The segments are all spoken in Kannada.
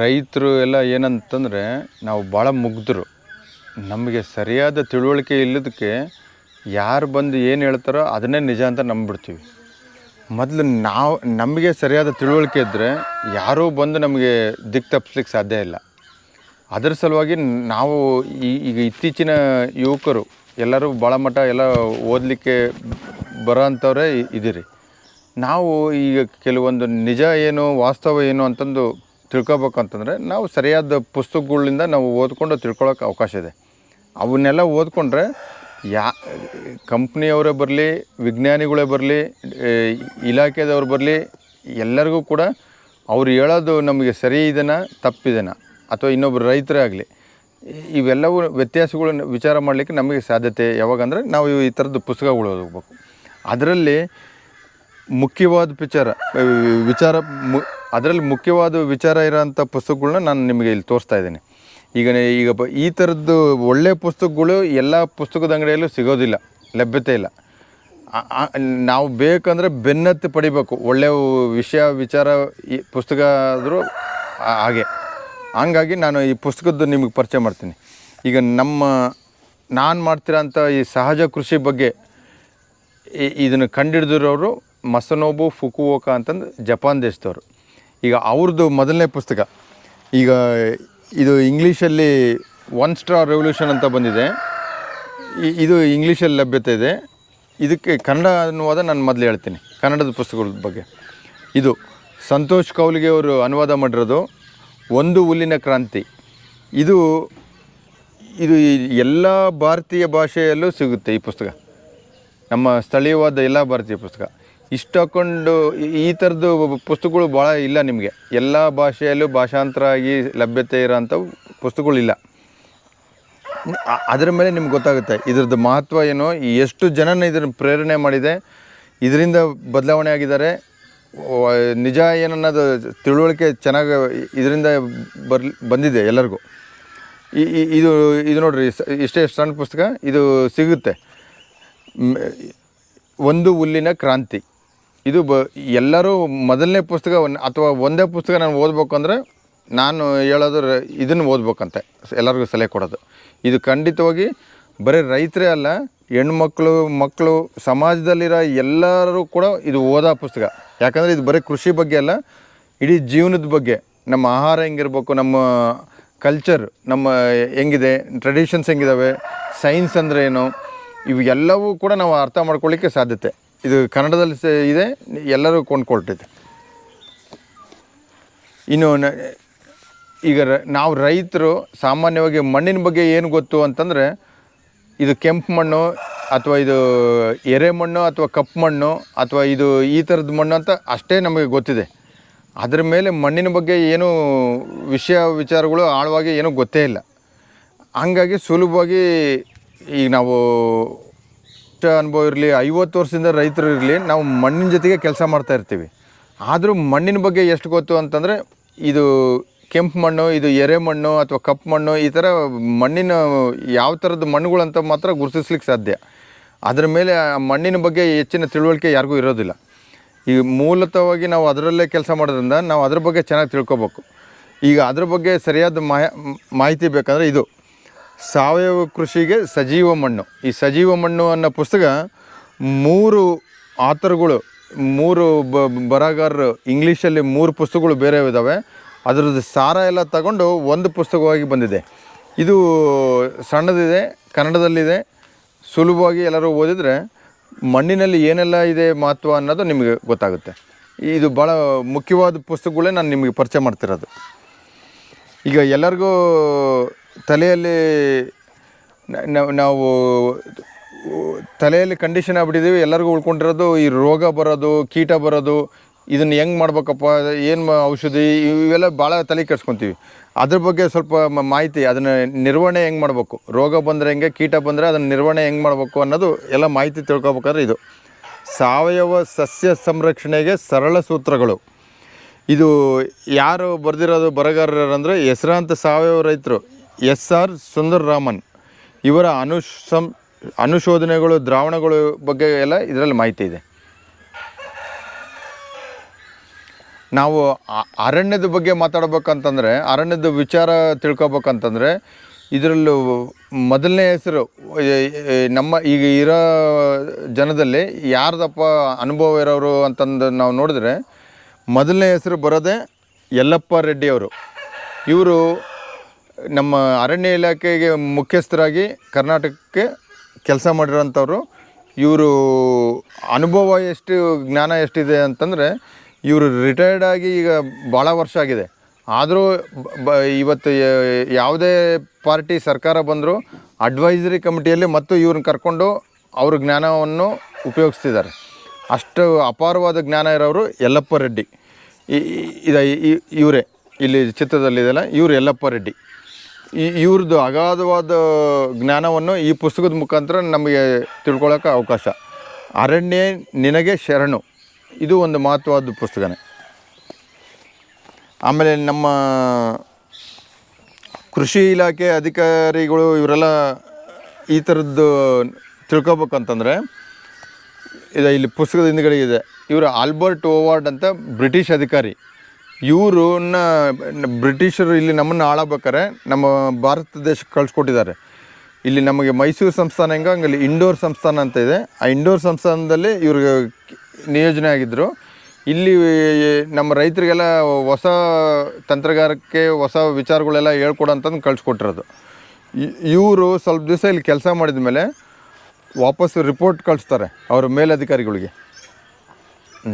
ರೈತರು ಎಲ್ಲ ಏನಂತಂದರೆ ನಾವು ಭಾಳ ಮುಗ್ಧರು. ನಮಗೆ ಸರಿಯಾದ ತಿಳುವಳಿಕೆ ಇಲ್ಲದಕ್ಕೆ ಯಾರು ಬಂದು ಏನು ಹೇಳ್ತಾರೋ ಅದನ್ನೇ ನಿಜ ಅಂತ ನಂಬಿಬಿಡ್ತೀವಿ. ಮೊದಲು ನಾವು, ನಮಗೆ ಸರಿಯಾದ ತಿಳುವಳಿಕೆ ಇದ್ದರೆ ಯಾರೂ ಬಂದು ನಮಗೆ ದಿಕ್ಕು ತಪ್ಪಿಸ್ಲಿಕ್ಕೆ ಸಾಧ್ಯ ಇಲ್ಲ. ಅದರ ಸಲುವಾಗಿ ನಾವು ಈಗ ಇತ್ತೀಚಿನ ಯುವಕರು, ಎಲ್ಲರೂ ಭಾಳ ಮಟ್ಟ ಎಲ್ಲ ಓದಲಿಕ್ಕೆ ಬರೋ ಅಂಥವ್ರೇ ಇದ್ದೀರಿ. ನಾವು ಈಗ ಕೆಲವೊಂದು ನಿಜ ಏನು, ವಾಸ್ತವ ಏನು ಅಂತಂದು ತಿಳ್ಕೊಬೇಕಂತಂದರೆ ನಾವು ಸರಿಯಾದ ಪುಸ್ತಕಗಳಿಂದ ನಾವು ಓದ್ಕೊಂಡು ತಿಳ್ಕೊಳ್ಳೋಕೆ ಅವಕಾಶ ಇದೆ. ಅವನ್ನೆಲ್ಲ ಓದ್ಕೊಂಡ್ರೆ ಯಾ, ಕಂಪ್ನಿಯವರೇ ಬರಲಿ, ವಿಜ್ಞಾನಿಗಳೇ ಬರಲಿ ಇಲಾಖೆದವ್ರು ಬರಲಿ, ಎಲ್ಲರಿಗೂ ಕೂಡ ಅವ್ರು ಹೇಳೋದು ನಮಗೆ ಸರಿ ಇದೆನಾ, ತಪ್ಪಿದೆನಾ, ಅಥವಾ ಇನ್ನೊಬ್ಬರು ರೈತರೇ ಆಗಲಿ, ಇವೆಲ್ಲವೂ ವ್ಯತ್ಯಾಸಗಳನ್ನು ವಿಚಾರ ಮಾಡಲಿಕ್ಕೆ ನಮಗೆ ಸಾಧ್ಯತೆ. ಯಾವಾಗಂದರೆ ನಾವು ಈ ಥರದ್ದು ಪುಸ್ತಕಗಳು ಓದಬೇಕು. ಅದರಲ್ಲಿ ಮುಖ್ಯವಾದ ವಿಚಾರ ವಿಚಾರ ಮು ಅದರಲ್ಲಿ ಮುಖ್ಯವಾದ ವಿಚಾರ ಇರೋಂಥ ಪುಸ್ತಕಗಳನ್ನ ನಾನು ನಿಮಗೆ ಇಲ್ಲಿ ತೋರಿಸ್ತಾ ಇದ್ದೀನಿ. ಈಗ ಈಗ ಈ ಥರದ್ದು ಒಳ್ಳೆಯ ಪುಸ್ತಕಗಳು ಎಲ್ಲ ಪುಸ್ತಕದ ಅಂಗಡಿಯಲ್ಲೂ ಸಿಗೋದಿಲ್ಲ, ಲಭ್ಯತೆ ಇಲ್ಲ. ನಾವು ಬೇಕಂದರೆ ಬೆನ್ನತ್ತಿ ಪಡಿಬೇಕು ಒಳ್ಳೆಯ ವಿಷಯ, ವಿಚಾರ, ಈ ಪುಸ್ತಕ ಆದರೂ ಹಾಗೆ. ಹಂಗಾಗಿ ನಾನು ಈ ಪುಸ್ತಕದ್ದು ನಿಮಗೆ ಪರಿಚಯ ಮಾಡ್ತೀನಿ. ಈಗ ನಮ್ಮ, ನಾನು ಮಾಡ್ತಿರೋಂಥ ಈ ಸಹಜ ಕೃಷಿ ಬಗ್ಗೆ ಇದನ್ನು ಕಂಡಿಡಿದಿರೋರು ಮಸನೋಬು ಫುಕುವೋಕ ಅಂತಂದು ಜಪಾನ್ ದೇಶದವರು. ಈಗ ಅವ್ರದ್ದು ಮೊದಲನೇ ಪುಸ್ತಕ. ಈಗ ಇದು ಇಂಗ್ಲೀಷಲ್ಲಿ ಒನ್ ಸ್ಟಾರ್ ರೆವಲ್ಯೂಷನ್ ಅಂತ ಬಂದಿದೆ. ಇದು ಇಂಗ್ಲೀಷಲ್ಲಿ ಲಭ್ಯತೆ ಇದೆ. ಇದಕ್ಕೆ ಕನ್ನಡ ಅನುವಾದ ನಾನು ಮೊದಲು ಹೇಳ್ತೀನಿ. ಕನ್ನಡದ ಪುಸ್ತಕಗಳ ಬಗ್ಗೆ. ಇದು ಸಂತೋಷ್ ಕೌಲಿಗೆ ಅವರು ಅನುವಾದ ಮಾಡಿರೋದು ಒಂದು ಹುಲ್ಲಿನ ಕ್ರಾಂತಿ. ಇದು ಇದು ಎಲ್ಲ ಭಾರತೀಯ ಭಾಷೆಯಲ್ಲೂ ಸಿಗುತ್ತೆ ಈ ಪುಸ್ತಕ. ನಮ್ಮ ಸ್ಥಳೀಯವಾದ ಎಲ್ಲ ಭಾರತೀಯ ಪುಸ್ತಕ. ಇಷ್ಟು ಈ- ಥರದ್ದು ಪುಸ್ತಕಗಳು ಭಾಳ ಇಲ್ಲ ನಿಮಗೆ. ಎಲ್ಲ ಭಾಷೆಯಲ್ಲೂ ಭಾಷಾಂತರ ಆಗಿ ಲಭ್ಯತೆ ಇರೋಂಥವು ಪುಸ್ತಕಗಳಿಲ್ಲ ಅದರ ಮೇಲೆ ನಿಮ್ಗೆ ಗೊತ್ತಾಗುತ್ತೆ. ಇದ್ರದ್ದು ಮಹತ್ವ ಏನು? ಎಷ್ಟು ಜನನ ಇದನ್ನು ಪ್ರೇರಣೆ ಮಾಡಿದೆ? ಇದರಿಂದ ಬದಲಾವಣೆ ಆಗಿದ್ದಾರೆ. ನಿಜ ಏನನ್ನೋದು ತಿಳುವಳಿಕೆ ಚೆನ್ನಾಗಿ ಇದರಿಂದ ಬರ್ ಬಂದಿದೆ ಎಲ್ಲರಿಗೂ. ಈ ಇದು ಇದು ನೋಡಿರಿ ಇಷ್ಟೇ ಸಣ್ಣ ಪುಸ್ತಕ. ಇದು ಸಿಗುತ್ತೆ. ಒಂದು ಹುಲ್ಲಿನ ಕ್ರಾಂತಿ. ಇದು ಬ ಎಲ್ಲರೂ ಮೊದಲನೇ ಪುಸ್ತಕ ಅಥವಾ ಒಂದೇ ಪುಸ್ತಕ ನಾನು ಓದ್ಬೇಕು ಅಂದರೆ ನಾನು ಹೇಳೋದು ರ- ಇದನ್ನು ಓದ್ಬೇಕಂತೆ. ಎಲ್ಲರಿಗೂ ಸಲಹೆ ಕೊಡೋದು. ಇದು ಖಂಡಿತವಾಗಿ ಬರೀ ರೈತರೇ ಅಲ್ಲ, ಹೆಣ್ಮಕ್ಳು ಮಕ್ಕಳು ಸಮಾಜದಲ್ಲಿರೋ ಎಲ್ಲರೂ ಕೂಡ ಇದು ಓದೋ ಪುಸ್ತಕ. ಯಾಕಂದರೆ ಇದು ಬರೀ ಕೃಷಿ ಬಗ್ಗೆ ಅಲ್ಲ, ಇಡೀ ಜೀವನದ ಬಗ್ಗೆ. ನಮ್ಮ ಆಹಾರ ಹೆಂಗಿರ್ಬೇಕು, ನಮ್ಮ ಕಲ್ಚರ್ ನಮ್ಮ ಹೆಂಗಿದೆ ಟ್ರೆಡಿಷನ್ಸ್ ಹೆಂಗಿದ್ದಾವೆ ಸೈನ್ಸ್ ಅಂದರೆ ಏನು ಇವು ಕೂಡ ನಾವು ಅರ್ಥ ಮಾಡ್ಕೊಳ್ಳಿಕ್ಕೆ ಸಾಧ್ಯತೆ. ಇದು ಕನ್ನಡದಲ್ಲಿ ಇದೆ, ಎಲ್ಲರೂ ಕೊಂಡ್ಕೊಳ್ತಿದೆ. ಇನ್ನು ಈಗ ನಾವು ರೈತರು ಸಾಮಾನ್ಯವಾಗಿ ಮಣ್ಣಿನ ಬಗ್ಗೆ ಏನು ಗೊತ್ತು ಅಂತಂದರೆ, ಇದು ಕೆಂಪು ಮಣ್ಣು ಅಥವಾ ಇದು ಎರೆಮಣ್ಣು ಅಥವಾ ಕಪ್ಪು ಮಣ್ಣು ಅಥವಾ ಇದು ಈ ಥರದ ಮಣ್ಣು ಅಂತ ಅಷ್ಟೇ ನಮಗೆ ಗೊತ್ತಿದೆ. ಅದರ ಮೇಲೆ ಮಣ್ಣಿನ ಬಗ್ಗೆ ಏನು ವಿಷಯ ವಿಚಾರಗಳು ಆಳವಾಗಿ ಏನೂ ಗೊತ್ತೇ ಇಲ್ಲ. ಹಂಗಾಗಿ ಸುಲಭವಾಗಿ ಈಗ ನಾವು ಎಷ್ಟು ಅನುಭವ ಇರಲಿ, ಐವತ್ತು ವರ್ಷದಿಂದ ರೈತರು ಇರಲಿ, ನಾವು ಮಣ್ಣಿನ ಜೊತೆಗೆ ಕೆಲಸ ಮಾಡ್ತಾ ಇರ್ತೀವಿ. ಆದರೂ ಮಣ್ಣಿನ ಬಗ್ಗೆ ಎಷ್ಟು ಗೊತ್ತು ಅಂತಂದರೆ, ಇದು ಕೆಂಪು ಮಣ್ಣು, ಇದು ಎರೆ ಮಣ್ಣು ಅಥವಾ ಕಪ್ಪು ಮಣ್ಣು, ಈ ಥರ ಮಣ್ಣಿನ ಯಾವ ಥರದ ಮಣ್ಣುಗಳಂತ ಮಾತ್ರ ಗುರುತಿಸ್ಲಿಕ್ಕೆ ಸಾಧ್ಯ. ಅದರ ಮೇಲೆ ಆ ಮಣ್ಣಿನ ಬಗ್ಗೆ ಹೆಚ್ಚಿನ ತಿಳುವಳಿಕೆ ಯಾರಿಗೂ ಇರೋದಿಲ್ಲ. ಈಗ ಮೂಲತವಾಗಿ ನಾವು ಅದರಲ್ಲೇ ಕೆಲಸ ಮಾಡೋದ್ರಿಂದ ನಾವು ಅದ್ರ ಬಗ್ಗೆ ಚೆನ್ನಾಗಿ ತಿಳ್ಕೊಬೇಕು. ಈಗ ಅದ್ರ ಬಗ್ಗೆ ಸರಿಯಾದ ಮಾಹ, ಮಾಹಿತಿ ಬೇಕಂದರೆ ಇದು. ಸಾವಯವ ಕೃಷಿಗೆ ಸಜೀವ ಮಣ್ಣು. ಈ ಸಜೀವ ಮಣ್ಣು ಅನ್ನೋ ಪುಸ್ತಕ ಮೂರು ಆತರ್ಗಳು ಮೂರು ಬ, ಬರಹಗಾರರು ಇಂಗ್ಲೀಷಲ್ಲಿ ಮೂರು ಪುಸ್ತಕಗಳು ಬೇರೆ ಇದ್ದಾವೆ ಅದರದ್ದು ಸಾರ ಎಲ್ಲ ತಗೊಂಡು ಒಂದು ಪುಸ್ತಕವಾಗಿ ಬಂದಿದೆ. ಇದು ಸಣ್ಣದಿದೆ, ಕನ್ನಡದಲ್ಲಿದೆ. ಸುಲಭವಾಗಿ ಎಲ್ಲರೂ ಓದಿದರೆ ಮಣ್ಣಿನಲ್ಲಿ ಏನೆಲ್ಲ ಇದೆ ಮಹತ್ವ ಅನ್ನೋದು ನಿಮಗೆ ಗೊತ್ತಾಗುತ್ತೆ. ಇದು ಭಾಳ ಮುಖ್ಯವಾದ ಪುಸ್ತಕಗಳೇ ನಾನು ನಿಮಗೆ ಪರಿಚಯ ಮಾಡ್ತಿರೋದು. ಈಗ ಎಲ್ಲರಿಗೂ ತಲೆಯಲ್ಲಿ ನಾವು- ತಲೆಯಲ್ಲಿ ಕಂಡೀಷನ್ ಆಗ್ಬಿಟ್ಟಿದ್ದೀವಿ, ಎಲ್ಲರಿಗೂ ಉಳ್ಕೊಂಡಿರೋದು ಈ ರೋಗ ಬರೋದು, ಕೀಟ ಬರೋದು, ಇದನ್ನು ಹೆಂಗೆ ಮಾಡ್ಬೇಕಪ್ಪ, ಏನು ಔಷಧಿ, ಇವೆಲ್ಲ ಭಾಳ ತಲೆ ಕೆಡ್ಸ್ಕೊತೀವಿ. ಅದ್ರ ಬಗ್ಗೆ ಸ್ವಲ್ಪ ಮಾಹಿತಿ, ಅದನ್ನು ನಿರ್ವಹಣೆ ಹೆಂಗೆ ಮಾಡಬೇಕು, ರೋಗ ಬಂದರೆ ಹೆಂಗೆ, ಕೀಟ ಬಂದರೆ ಅದನ್ನು ನಿರ್ವಹಣೆ ಹೆಂಗೆ ಮಾಡಬೇಕು ಅನ್ನೋದು ಎಲ್ಲ ಮಾಹಿತಿ ತಿಳ್ಕೊಬೇಕಾದ್ರೆ ಇದು. ಸಾವಯವ ಸಸ್ಯ ಸಂರಕ್ಷಣೆಗೆ ಸರಳ ಸೂತ್ರಗಳು. ಇದು ಯಾರು ಬರೆದಿರೋದು ಬರಗಾರರು ಅಂದರೆ ಹೆಸರಾಂತ ಸಾವಯವ ರೈತರು. ಎಸ್ ಆರ್ ಸುಂದರ್ ರಾಮನ್ ಇವರ ಅನುಸಂ ಅನುಶೋಧನೆಗಳು, ದ್ರಾವಣಗಳು ಬಗ್ಗೆ ಎಲ್ಲ ಇದರಲ್ಲಿ ಮಾಹಿತಿ ಇದೆ. ನಾವು ಅರಣ್ಯದ ಬಗ್ಗೆ ಮಾತಾಡ್ಬೇಕಂತಂದರೆ, ಅರಣ್ಯದ ವಿಚಾರ ತಿಳ್ಕೊಬೇಕಂತಂದರೆ, ಇದರಲ್ಲೂ ಮೊದಲನೇ ಹೆಸರು ನಮ್ಮ ಈಗ ಇರೋ ಜನದಲ್ಲಿ ಯಾರ್ದಪ್ಪ ಅನುಭವ ಇರೋರು ಅಂತಂದು ನಾವು ನೋಡಿದ್ರೆ, ಮೊದಲನೇ ಹೆಸರು ಬರೋದೇ ಯಲ್ಲಪ್ಪ ರೆಡ್ಡಿಯವರು ಇವರು ನಮ್ಮ ಅರಣ್ಯ ಇಲಾಖೆಗೆ ಮುಖ್ಯಸ್ಥರಾಗಿ ಕರ್ನಾಟಕಕ್ಕೆ ಕೆಲಸ ಮಾಡಿರೋಂಥವ್ರು, ಇವರು ಅನುಭವ ಎಷ್ಟು, ಜ್ಞಾನ ಎಷ್ಟಿದೆ ಅಂತಂದರೆ, ಇವರು ರಿಟೈರ್ಡ್ ಆಗಿ ಈಗ ಭಾಳ ವರ್ಷ ಆಗಿದೆ. ಆದರೂ ಬ ಇವತ್ತು ಯಾವುದೇ ಪಾರ್ಟಿ ಸರ್ಕಾರ ಬಂದರೂ ಅಡ್ವೈಸರಿ ಕಮಿಟಿಯಲ್ಲಿ ಮತ್ತು ಇವ್ರನ್ನ ಕರ್ಕೊಂಡು ಅವ್ರ ಜ್ಞಾನವನ್ನು ಉಪಯೋಗಿಸ್ತಿದ್ದಾರೆ. ಅಷ್ಟು ಅಪಾರವಾದ ಜ್ಞಾನ ಇರೋರು ಯಲ್ಲಪ್ಪ ರೆಡ್ಡಿ. ಇದ ಇವರೇ. ಇಲ್ಲಿ ಚಿತ್ರದಲ್ಲಿದೆಯಲ್ಲ, ಇವರು ಯಲ್ಲಪ್ಪ ರೆಡ್ಡಿ. ಈ ಇವ್ರದ್ದು ಅಗಾಧವಾದ ಜ್ಞಾನವನ್ನು ಈ ಪುಸ್ತಕದ ಮುಖಾಂತರ ನಮಗೆ ತಿಳ್ಕೊಳ್ಳೋಕೆ ಅವಕಾಶ. ಅರಣ್ಯ ನಿನಗೆ ಶರಣು. ಇದು ಒಂದು ಮಹತ್ವವಾದ ಪುಸ್ತಕನೇ. ಆಮೇಲೆ ನಮ್ಮ ಕೃಷಿ ಇಲಾಖೆ ಅಧಿಕಾರಿಗಳು ಇವರೆಲ್ಲ ಈ ಥರದ್ದು ತಿಳ್ಕೊಬೇಕಂತಂದರೆ, ಇದು ಇಲ್ಲಿ ಪುಸ್ತಕದ ಹಿಂದ್ಗಡೆ ಇದೆ. ಇವರು ಆಲ್ಬರ್ಟ್ ಓವಾರ್ಡ್ ಅಂತ ಬ್ರಿಟಿಷ್ ಅಧಿಕಾರಿ. ಇವ್ರನ್ನ ಬ್ರಿಟಿಷರು ಇಲ್ಲಿ ನಮ್ಮನ್ನು ಆಳಬೇಕಾರೆ ನಮ್ಮ ಭಾರತ ದೇಶಕ್ಕೆ ಕಳಿಸ್ಕೊಟ್ಟಿದ್ದಾರೆ. ಇಲ್ಲಿ ನಮಗೆ ಮೈಸೂರು ಸಂಸ್ಥಾನ ಹೆಂಗೆ ಹಂಗಲ್ಲಿ ಇಂಡೋರ್ ಸಂಸ್ಥಾನ ಅಂತ ಇದೆ. ಆ ಇಂಡೋರ್ ಸಂಸ್ಥಾನದಲ್ಲಿ ಇವ್ರಿಗೆ ನಿಯೋಜನೆ ಆಗಿದ್ದರು ಇಲ್ಲಿ ನಮ್ಮ ರೈತರಿಗೆಲ್ಲ ಹೊಸ ತಂತ್ರಗಾರಕ್ಕೆ ಹೊಸ ವಿಚಾರಗಳೆಲ್ಲ ಹೇಳ್ಕೊಡೋಂಥದ್ದು ಕಳಿಸ್ಕೊಟ್ಟಿರೋದು. ಇವರು ಸ್ವಲ್ಪ ದಿವಸ ಇಲ್ಲಿ ಕೆಲಸ ಮಾಡಿದ ಮೇಲೆ ವಾಪಸ್ ರಿಪೋರ್ಟ್ ಕಳಿಸ್ತಾರೆ ಅವ್ರ ಮೇಲಧಿಕಾರಿಗಳಿಗೆ.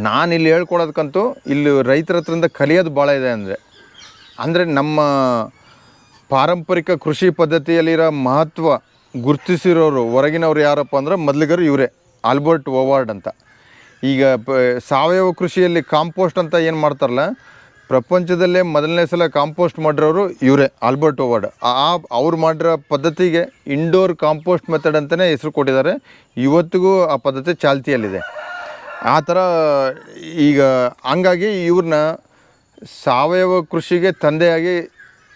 ನಾನು ಇಲ್ಲಿ ಹೇಳ್ಕೊಡೋದಕ್ಕಂತೂ ಇಲ್ಲಿ ರೈತರ ಹತ್ರದಿಂದ ಕಲಿಯೋದು ಭಾಳ ಇದೆ ಅಂದರೆ. ಅಂದರೆ ನಮ್ಮ ಪಾರಂಪರಿಕ ಕೃಷಿ ಪದ್ಧತಿಯಲ್ಲಿರೋ ಮಹತ್ವ ಗುರುತಿಸಿರೋರು ಹೊರಗಿನವ್ರು ಯಾರಪ್ಪ ಅಂದ್ರೆ ಮೊದಲಿಗರು ಇವರೇ, ಆಲ್ಬರ್ಟ್ ಓವಾರ್ಡ್ ಅಂತ. ಈಗ ಪ, ಸಾವಯವ ಕೃಷಿಯಲ್ಲಿ ಕಾಂಪೋಸ್ಟ್ ಅಂತ ಏನು ಮಾಡ್ತಾರಲ್ಲ, ಪ್ರಪಂಚದಲ್ಲೇ ಮೊದಲನೇ ಸಲ ಕಾಂಪೋಸ್ಟ್ ಮಾಡಿರೋರು ಇವರೇ, ಆಲ್ಬರ್ಟ್ ಓವಾರ್ಡ್. ಆ ಅವ್ರು ಮಾಡಿರೋ ಪದ್ಧತಿಗೆ ಇಂಡೋರ್ ಕಾಂಪೋಸ್ಟ್ ಮೆಥಡ್ ಅಂತಲೇ ಹೆಸರು ಕೊಟ್ಟಿದ್ದಾರೆ. ಇವತ್ತಿಗೂ ಆ ಪದ್ಧತಿ ಚಾಲ್ತಿಯಲ್ಲಿದೆ. ಆ ಥರ ಈಗ ಹಂಗಾಗಿ ಇವ್ರನ್ನ ಸಾವಯವ ಕೃಷಿಗೆ ತಂದೆಯಾಗಿ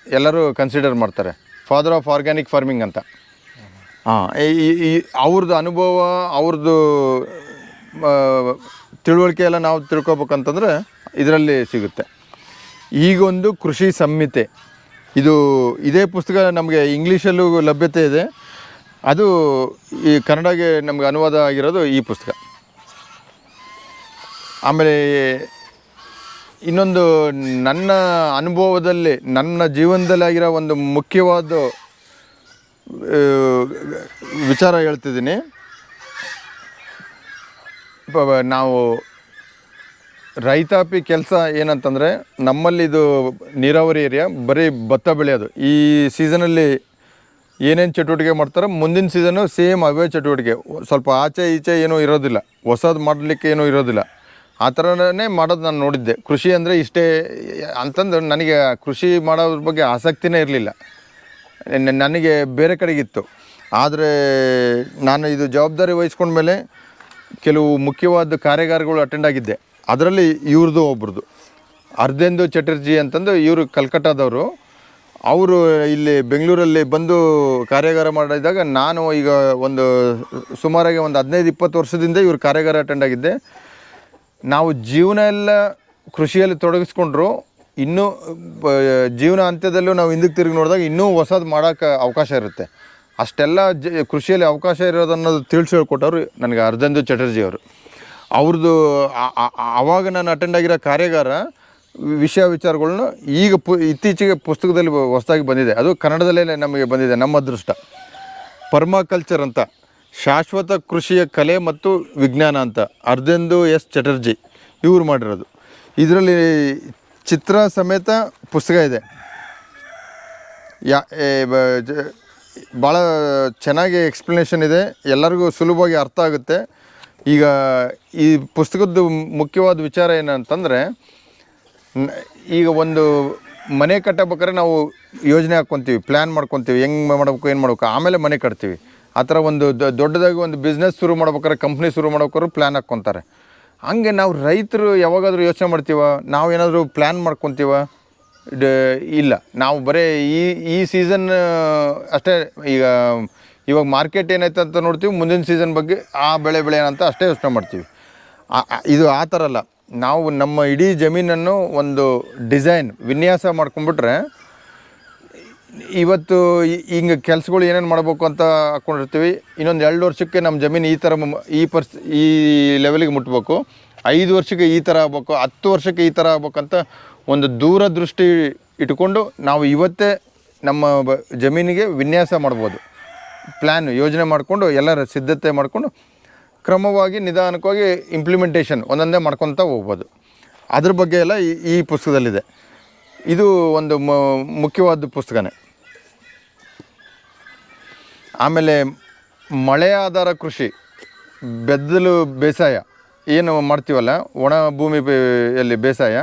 ಎಲ್ಲರೂ ಕನ್ಸಿಡರ್ ಮಾಡ್ತಾರೆ. ಫಾದರ್ ಆಫ್ ಆರ್ಗ್ಯಾನಿಕ್ ಫಾರ್ಮಿಂಗ್ ಅಂತ. ಹಾಂ, ಈ ಅವ್ರದ್ದು ಅನುಭವ ಅವ್ರದ್ದು ತಿಳುವಳಿಕೆ ಎಲ್ಲ ನಾವು ತಿಳ್ಕೊಬೇಕಂತಂದ್ರೆ ಇದರಲ್ಲಿ ಸಿಗುತ್ತೆ. ಈಗೊಂದು ಕೃಷಿ ಸಂಹಿತೆ. ಇದು, ಇದೇ ಪುಸ್ತಕ ನಮಗೆ ಇಂಗ್ಲೀಷಲ್ಲೂ ಲಭ್ಯತೆ ಇದೆ. ಅದು ಈ ಕನ್ನಡಗೆ ನಮಗೆ ಅನುವಾದ ಆಗಿರೋದು ಈ ಪುಸ್ತಕ. ಆಮೇಲೆ ಇನ್ನೊಂದು ನನ್ನ ಅನುಭವದಲ್ಲಿ, ನನ್ನ ಜೀವನದಲ್ಲಿ ಆಗಿರೋ ಒಂದು ಮುಖ್ಯವಾದ ವಿಚಾರ ಹೇಳ್ತಿದ್ದೀನಿ. ನಾವು ರೈತಾಪಿ ಕೆಲಸ ಏನಂತಂದರೆ, ನಮ್ಮಲ್ಲಿ ಇದು ನೀರಾವರಿ ಏರಿಯಾ, ಬರೀ ಭತ್ತ ಬೆಳೆಯೋದು. ಈ ಸೀಸನಲ್ಲಿ ಏನೇನು ಚಟುವಟಿಕೆ ಮಾಡ್ತಾರೋ, ಮುಂದಿನ ಸೀಸನು ಸೇಮ್ ಅವೇ ಚಟುವಟಿಕೆ. ಸ್ವಲ್ಪ ಆಚೆ ಈಚೆ ಏನೂ ಇರೋದಿಲ್ಲ. ಹೊಸದು ಮಾಡಲಿಕ್ಕೆ ಏನೂ ಇರೋದಿಲ್ಲ. ಆ ಥರನೇ ಮಾಡೋದು ನಾನು ನೋಡಿದ್ದೆ. ಕೃಷಿ ಅಂದರೆ ಇಷ್ಟೇ ಅಂತಂದು ನನಗೆ ಕೃಷಿ ಮಾಡೋದ್ರ ಬಗ್ಗೆ ಆಸಕ್ತಿನೇ ಇರಲಿಲ್ಲ. ನನಗೆ ಬೇರೆ ಕಡೆಗಿತ್ತು ಆದರೆ ನಾನು ಇದು ಜವಾಬ್ದಾರಿ ವಹಿಸ್ಕೊಂಡ್ಮೇಲೆ ಕೆಲವು ಮುಖ್ಯವಾದ ಕಾರ್ಯಾಗಾರಗಳು ಅಟೆಂಡ್ ಆಗಿದ್ದೆ. ಅದರಲ್ಲಿ ಇವ್ರದ್ದು ಒಬ್ರದ್ದು ಅರ್ಧೇಂದು ಚಟರ್ಜಿ ಅಂತಂದು ಇವರು ಕಲ್ಕಟ್ಟಾದವರು ಅವರು ಇಲ್ಲಿ ಬೆಂಗಳೂರಲ್ಲಿ ಬಂದು ಕಾರ್ಯಾಗಾರ ಮಾಡಿದಾಗ ನಾನು ಈಗ ಒಂದು ಸುಮಾರಾಗಿ ಒಂದು ಹದಿನೈದು, ಇಪ್ಪತ್ತು ವರ್ಷದಿಂದ ಇವರು ಕಾರ್ಯಾಗಾರ ಅಟೆಂಡ್ ಆಗಿದ್ದೆ. ನಾವು ಜೀವನ ಎಲ್ಲ ಕೃಷಿಯಲ್ಲಿ ತೊಡಗಿಸ್ಕೊಂಡ್ರು, ಇನ್ನೂ ಜೀವನ ಅಂತ್ಯದಲ್ಲೂ ನಾವು ಹಿಂದಕ್ಕೆ ತಿರುಗಿ ನೋಡಿದಾಗ ಇನ್ನೂ ಹೊಸದು ಮಾಡೋಕ್ಕೆ ಅವಕಾಶ ಇರುತ್ತೆ. ಅಷ್ಟೆಲ್ಲ ಜ, ಕೃಷಿಯಲ್ಲಿ ಅವಕಾಶ ಇರೋದನ್ನೋದು ತಿಳಿಸಿ ನನಗೆ ಅರ್ಜನ್ ಚಟರ್ಜಿ ಅವರು. ಅವ್ರದ್ದು ಆವಾಗ ನಾನು ಅಟೆಂಡ್ ಆಗಿರೋ ಕಾರ್ಯಾಗಾರ ವಿಷಯ ವಿಚಾರಗಳನ್ನ ಈಗ ಪು, ಇತ್ತೀಚೆಗೆ ಪುಸ್ತಕದಲ್ಲಿ ಹೊಸದಾಗಿ ಬಂದಿದೆ. ಅದು ಕನ್ನಡದಲ್ಲೇ ನಮಗೆ ಬಂದಿದೆ ನಮ್ಮ ಅದೃಷ್ಟ. ಪರ್ಮಾಕಲ್ಚರ್ ಅಂತ. ಶಾಶ್ವತ ಕೃಷಿಯ ಕಲೆ ಮತ್ತು ವಿಜ್ಞಾನ ಅಂತ ಅರ್ಧೆಂದು ಎಸ್ ಚಟರ್ಜಿ ಇವ್ರು ಮಾಡಿರೋದು. ಇದರಲ್ಲಿ ಚಿತ್ರ ಸಮೇತ ಪುಸ್ತಕ ಇದೆ. ಯಾ ಭಾಳ ಚೆನ್ನಾಗಿ ಎಕ್ಸ್ಪ್ಲನೇಷನ್ ಇದೆ. ಎಲ್ಲರಿಗೂ ಸುಲಭವಾಗಿ ಅರ್ಥ ಆಗುತ್ತೆ. ಈಗ ಈ ಪುಸ್ತಕದ್ದು ಮುಖ್ಯವಾದ ವಿಚಾರ ಏನಂತಂದರೆ ಈಗ ಒಂದು ಮನೆ ಕಟ್ಟಬೇಕಾದ್ರೆ ನಾವು ಯೋಜನೆ ಹಾಕ್ಕೊತೀವಿ ಪ್ಲ್ಯಾನ್ ಮಾಡ್ಕೊತೀವಿ, ಹೆಂಗೆ ಮಾಡಬೇಕು, ಏನು ಮಾಡಬೇಕು, ಆಮೇಲೆ ಮನೆ ಕಟ್ತೀವಿ. ಆ ಥರ ಒಂದು ದೊಡ್ಡದಾಗಿ ಒಂದು ಬಿಸ್ನೆಸ್ ಶುರು ಮಾಡ್ಬೇಕಾದ್ರೆ ಕಂಪ್ನಿ ಶುರು ಮಾಡ್ಬೇಕಾದ್ರು ಪ್ಲ್ಯಾನ್ ಹಾಕ್ಕೊತಾರೆ. ಹಂಗೆ ನಾವು ರೈತರು ಯಾವಾಗಾದರೂ ಯೋಚನೆ ಮಾಡ್ತೀವ? ನಾವು ಏನಾದರೂ ಪ್ಲ್ಯಾನ್ ಮಾಡ್ಕೊತೀವ? ಇಲ್ಲ. ನಾವು ಬರೀ ಈ ಈ ಸೀಸನ್ ಅಷ್ಟೇ ಈಗ ಇವಾಗ ಮಾರ್ಕೆಟ್ ಏನೈತೆ ಅಂತ ನೋಡ್ತೀವಿ, ಮುಂದಿನ ಸೀಸನ್ ಬಗ್ಗೆ ಆ ಬೆಳೆ ಬೆಳೆ ಏನಂತ ಅಷ್ಟೇ ಯೋಚನೆ ಮಾಡ್ತೀವಿ. ಇದು ಆ ಥರ ಅಲ್ಲ. ನಾವು ನಮ್ಮ ಇಡೀ ಜಮೀನನ್ನು ಒಂದು ಡಿಸೈನ್ ವಿನ್ಯಾಸ ಮಾಡ್ಕೊಂಡ್ಬಿಟ್ರೆ ಇವತ್ತು ಹಿಂಗೆ ಕೆಲಸಗಳು ಏನೇನು ಮಾಡಬೇಕು ಅಂತ ಹಾಕ್ಕೊಂಡಿರ್ತೀವಿ ಇನ್ನೊಂದು ಎರಡು ವರ್ಷಕ್ಕೆ ನಮ್ಮ ಜಮೀನು ಈ ಥರ ಈ ಪರ್ಸ್ ಈ ಲೆವೆಲಿಗೆ ಮುಟ್ಬೇಕು. ಐದು ವರ್ಷಕ್ಕೆ ಈ ಥರ ಆಗ್ಬೇಕು, ಹತ್ತು ವರ್ಷಕ್ಕೆ ಈ ಥರ ಆಗ್ಬೇಕಂತ ಒಂದು ದೂರದೃಷ್ಟಿ ಇಟ್ಕೊಂಡು ನಾವು ಇವತ್ತೇ ನಮ್ಮ ಬ ಜಮೀನಿಗೆ ವಿನ್ಯಾಸ ಮಾಡ್ಬೋದು. ಪ್ಲ್ಯಾನ್ ಯೋಜನೆ ಮಾಡಿಕೊಂಡು ಎಲ್ಲರ ಸಿದ್ಧತೆ ಮಾಡಿಕೊಂಡು ಕ್ರಮವಾಗಿ ನಿಧಾನಕವಾಗಿ ಇಂಪ್ಲಿಮೆಂಟೇಷನ್ ಒಂದೊಂದೇ ಮಾಡ್ಕೊತ ಹೋಗ್ಬೋದು. ಅದ್ರ ಬಗ್ಗೆ ಎಲ್ಲ ಈ ಪುಸ್ತಕದಲ್ಲಿದೆ. ಇದು ಒಂದು ಮುಖ್ಯವಾದ ಪುಸ್ತಕನೇ. ಆಮೇಲೆ ಮಳೆ ಆಧಾರ ಕೃಷಿ, ಬೆದ್ದಲು ಬೇಸಾಯ, ಏನು ಮಾಡ್ತೀವಲ್ಲ, ಒಣ ಭೂಮಿ ಯಲ್ಲಿ ಬೇಸಾಯ,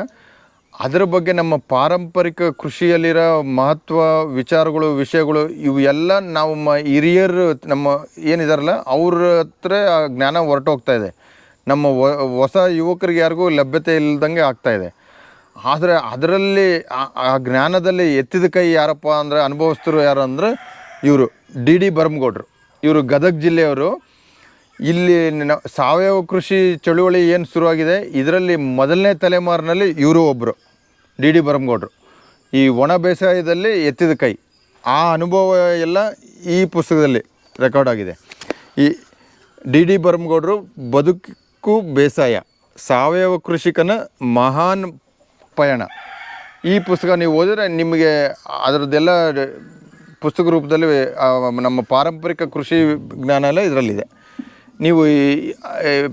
ಅದರ ಬಗ್ಗೆ ನಮ್ಮ ಪಾರಂಪರಿಕ ಕೃಷಿಯಲ್ಲಿರೋ ಮಹತ್ವ, ವಿಚಾರಗಳು, ವಿಷಯಗಳು ಇವು ಎಲ್ಲ ನಾವು ಮ ಹಿರಿಯರು ನಮ್ಮ ಏನಿದಾರಲ್ಲ, ಅವ್ರ ಹತ್ರ ಆ ಜ್ಞಾನ ಹೊರಟೋಗ್ತಾ ಇದೆ. ನಮ್ಮ ಹೊಸ ಯುವಕರಿಗೆ ಯಾರಿಗೂ ಲಭ್ಯತೆ ಇಲ್ಲದಂಗೆ ಆಗ್ತಾ ಇದೆ. ಆದರೆ ಅದರಲ್ಲಿ ಆ ಜ್ಞಾನದಲ್ಲಿ ಎತ್ತಿದ ಕೈ ಯಾರಪ್ಪ ಅಂದರೆ, ಅನುಭವಸ್ಥರು ಯಾರು ಅಂದರೆ ಇವರು ಡಿ ಡಿ ಬರಮಗೌಡರು. ಇವರು ಗದಗ ಜಿಲ್ಲೆಯವರು. ಇಲ್ಲಿ ಸಾವಯವ ಕೃಷಿ ಚಳುವಳಿ ಏನು ಶುರುವಾಗಿದೆ, ಇದರಲ್ಲಿ ಮೊದಲನೇ ತಲೆಮಾರಿನಲ್ಲಿ ಇವರು ಒಬ್ಬರು ಡಿ ಡಿ ಬರಮಗೌಡರು. ಈ ಒಣ ಬೇಸಾಯದಲ್ಲಿ ಎತ್ತಿದ ಕೈ. ಆ ಅನುಭವ ಎಲ್ಲ ಈ ಪುಸ್ತಕದಲ್ಲಿ ರೆಕಾರ್ಡ್ ಆಗಿದೆ. ಈ ಡಿ ಡಿ ಬರಮಗೌಡರು ಬದುಕು ಬೇಸಾಯ, ಸಾವಯವ ಕೃಷಿಕನ ಮಹಾನ್ ಪಯಣ. ಈ ಪುಸ್ತಕ ನೀವು ಓದಿದ್ರೆ ನಿಮಗೆ ಅದರದ್ದೆಲ್ಲ ಪುಸ್ತಕ ರೂಪದಲ್ಲಿ ನಮ್ಮ ಪಾರಂಪರಿಕ ಕೃಷಿ ಜ್ಞಾನ ಎಲ್ಲ ಇದರಲ್ಲಿದೆ. ನೀವು ಈ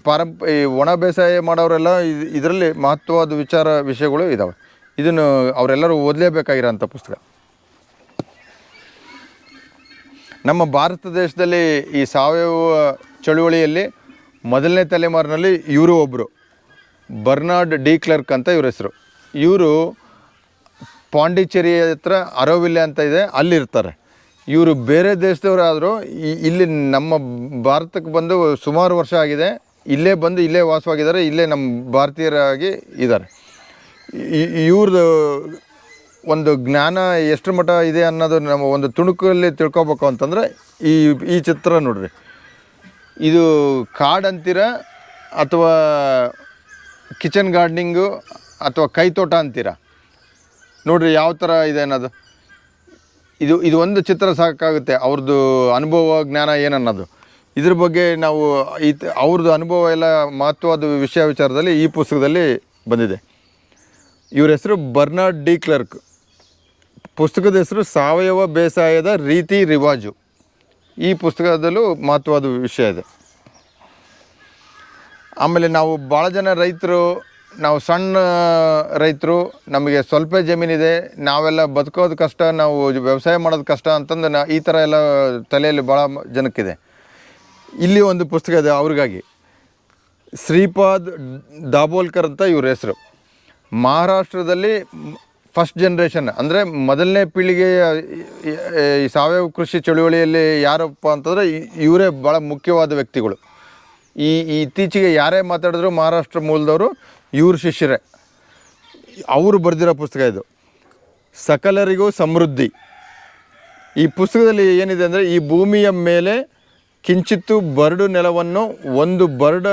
ಪಾರಂಪ, ಈ ಒಣ ಬೇಸಾಯ ಮಾಡೋರೆಲ್ಲ ಇದರಲ್ಲಿ ಮಹತ್ವವಾದ ವಿಚಾರ ವಿಷಯಗಳು ಇದ್ದಾವೆ ಇದನ್ನು ಅವರೆಲ್ಲರೂ ಓದಲೇಬೇಕಾಗಿರೋಂಥ ಪುಸ್ತಕ. ನಮ್ಮ ಭಾರತ ದೇಶದಲ್ಲಿ ಈ ಸಾವಯವ ಚಳುವಳಿಯಲ್ಲಿ ಮೊದಲನೇ ತಲೆಮಾರಿನಲ್ಲಿ ಇವರು ಒಬ್ಬರು ಬರ್ನಾರ್ಡ್ ಡಿ ಕ್ಲರ್ಕ್ ಅಂತ ಇವ್ರ ಹೆಸರು. ಇವರು ಪಾಂಡಿಚೇರಿ ಹತ್ರ ಅರೋವಿಲ್ಲೆ ಅಂತ ಇದೆ ಅಲ್ಲಿರ್ತಾರೆ ಇವರು ಬೇರೆ ದೇಶದವರಾದರೂ ಇಲ್ಲಿ ನಮ್ಮ ಭಾರತಕ್ಕೆ ಬಂದು ಸುಮಾರು ವರ್ಷ ಆಗಿದೆ, ಇಲ್ಲೇ ಬಂದು ಇಲ್ಲೇ ವಾಸವಾಗಿದ್ದಾರೆ, ಇಲ್ಲೇ ನಮ್ಮ ಭಾರತೀಯರಾಗಿ ಇದ್ದಾರೆ. ಇವ್ರದ್ದು ಒಂದು ಜ್ಞಾನ ಎಷ್ಟು ಮಟ್ಟ ಇದೆ ಅನ್ನೋದು ನಮ್ಮ ಒಂದು ತುಣುಕಲ್ಲಿ ತಿಳ್ಕೊಬೇಕು ಅಂತಂದ್ರೆ ಈ ಈ ಚಿತ್ರ ನೋಡ್ರಿ. ಇದು ಕಾಡ್ ಅಂತೀರ ಅಥವಾ ಕಿಚನ್ ಗಾರ್ಡ್ನಿಂಗು ಅಥವಾ ಕೈತೋಟ ಅಂತೀರ? ನೋಡ್ರಿ ಯಾವ ಥರ ಇದೆ ಅನ್ನೋದು. ಇದು ಇದು ಒಂದು ಚಿತ್ರ ಸಾಕಾಗುತ್ತೆ ಅವ್ರದ್ದು ಅನುಭವ, ಜ್ಞಾನ ಏನನ್ನೋದು. ಇದ್ರ ಬಗ್ಗೆ ನಾವು ಈ ಅವ್ರದ್ದು ಅನುಭವ ಎಲ್ಲ ಮಹತ್ವದ ವಿಷಯ ವಿಚಾರದಲ್ಲಿ ಈ ಪುಸ್ತಕದಲ್ಲಿ ಬಂದಿದೆ. ಇವ್ರ ಹೆಸರು ಬರ್ನಾರ್ಡ್ ಡಿ ಕ್ಲರ್ಕ್. ಪುಸ್ತಕದ ಹೆಸರು ಸಾವಯವ ಬೇಸಾಯದ ರೀತಿ ರಿವಾಜು. ಈ ಪುಸ್ತಕದಲ್ಲೂ ಮಹತ್ವದ ವಿಷಯ ಇದೆ. ಆಮೇಲೆ ನಾವು ಭಾಳ ಜನ ರೈತರು ನಾವು ಸಣ್ಣ ರೈತರು, ನಮಗೆ ಸ್ವಲ್ಪ ಜಮೀನಿದೆ, ನಾವೆಲ್ಲ ಬದುಕೋದು ಕಷ್ಟ, ನಾವು ವ್ಯವಸಾಯ ಮಾಡೋದು ಕಷ್ಟ ಅಂತಂದು ನಾ ಈ ಥರ ಎಲ್ಲ ತಲೆಯಲ್ಲಿ ಭಾಳ ಜನಕ್ಕಿದೆ. ಇಲ್ಲಿ ಒಂದು ಪುಸ್ತಕ ಇದೆ ಅವ್ರಿಗಾಗಿ. ಶ್ರೀಪಾದ್ ದಾಬೋಲ್ಕರ್ ಅಂತ ಇವ್ರ ಹೆಸರು. ಮಹಾರಾಷ್ಟ್ರದಲ್ಲಿ ಫಸ್ಟ್ ಜನ್ರೇಷನ್, ಅಂದರೆ ಮೊದಲನೇ ಪೀಳಿಗೆಯ, ಈ- ಸಾವಯವ ಕೃಷಿ ಚಳುವಳಿಯಲ್ಲಿ ಯಾರಪ್ಪ ಅಂತಂದರೆ ಇವರೇ ಭಾಳ ಮುಖ್ಯವಾದ ವ್ಯಕ್ತಿಗಳು. ಈ ಇತ್ತೀಚೆಗೆ ಯಾರೇ ಮಾತಾಡಿದ್ರು ಮಹಾರಾಷ್ಟ್ರ ಮೂಲದವರು ಇವ್ರ ಶಿಷ್ಯರೇ. ಅವರು ಬರೆದಿರೋ ಪುಸ್ತಕ ಇದು. ಸಕಲರಿಗೂ ಸಮೃದ್ಧಿ. ಈ ಪುಸ್ತಕದಲ್ಲಿ ಏನಿದೆ ಅಂದರೆ ಈ ಭೂಮಿಯ ಮೇಲೆ ಕಿಂಚಿತ್ತು ಬರಡು ನೆಲವನ್ನು, ಒಂದು ಬರಡ,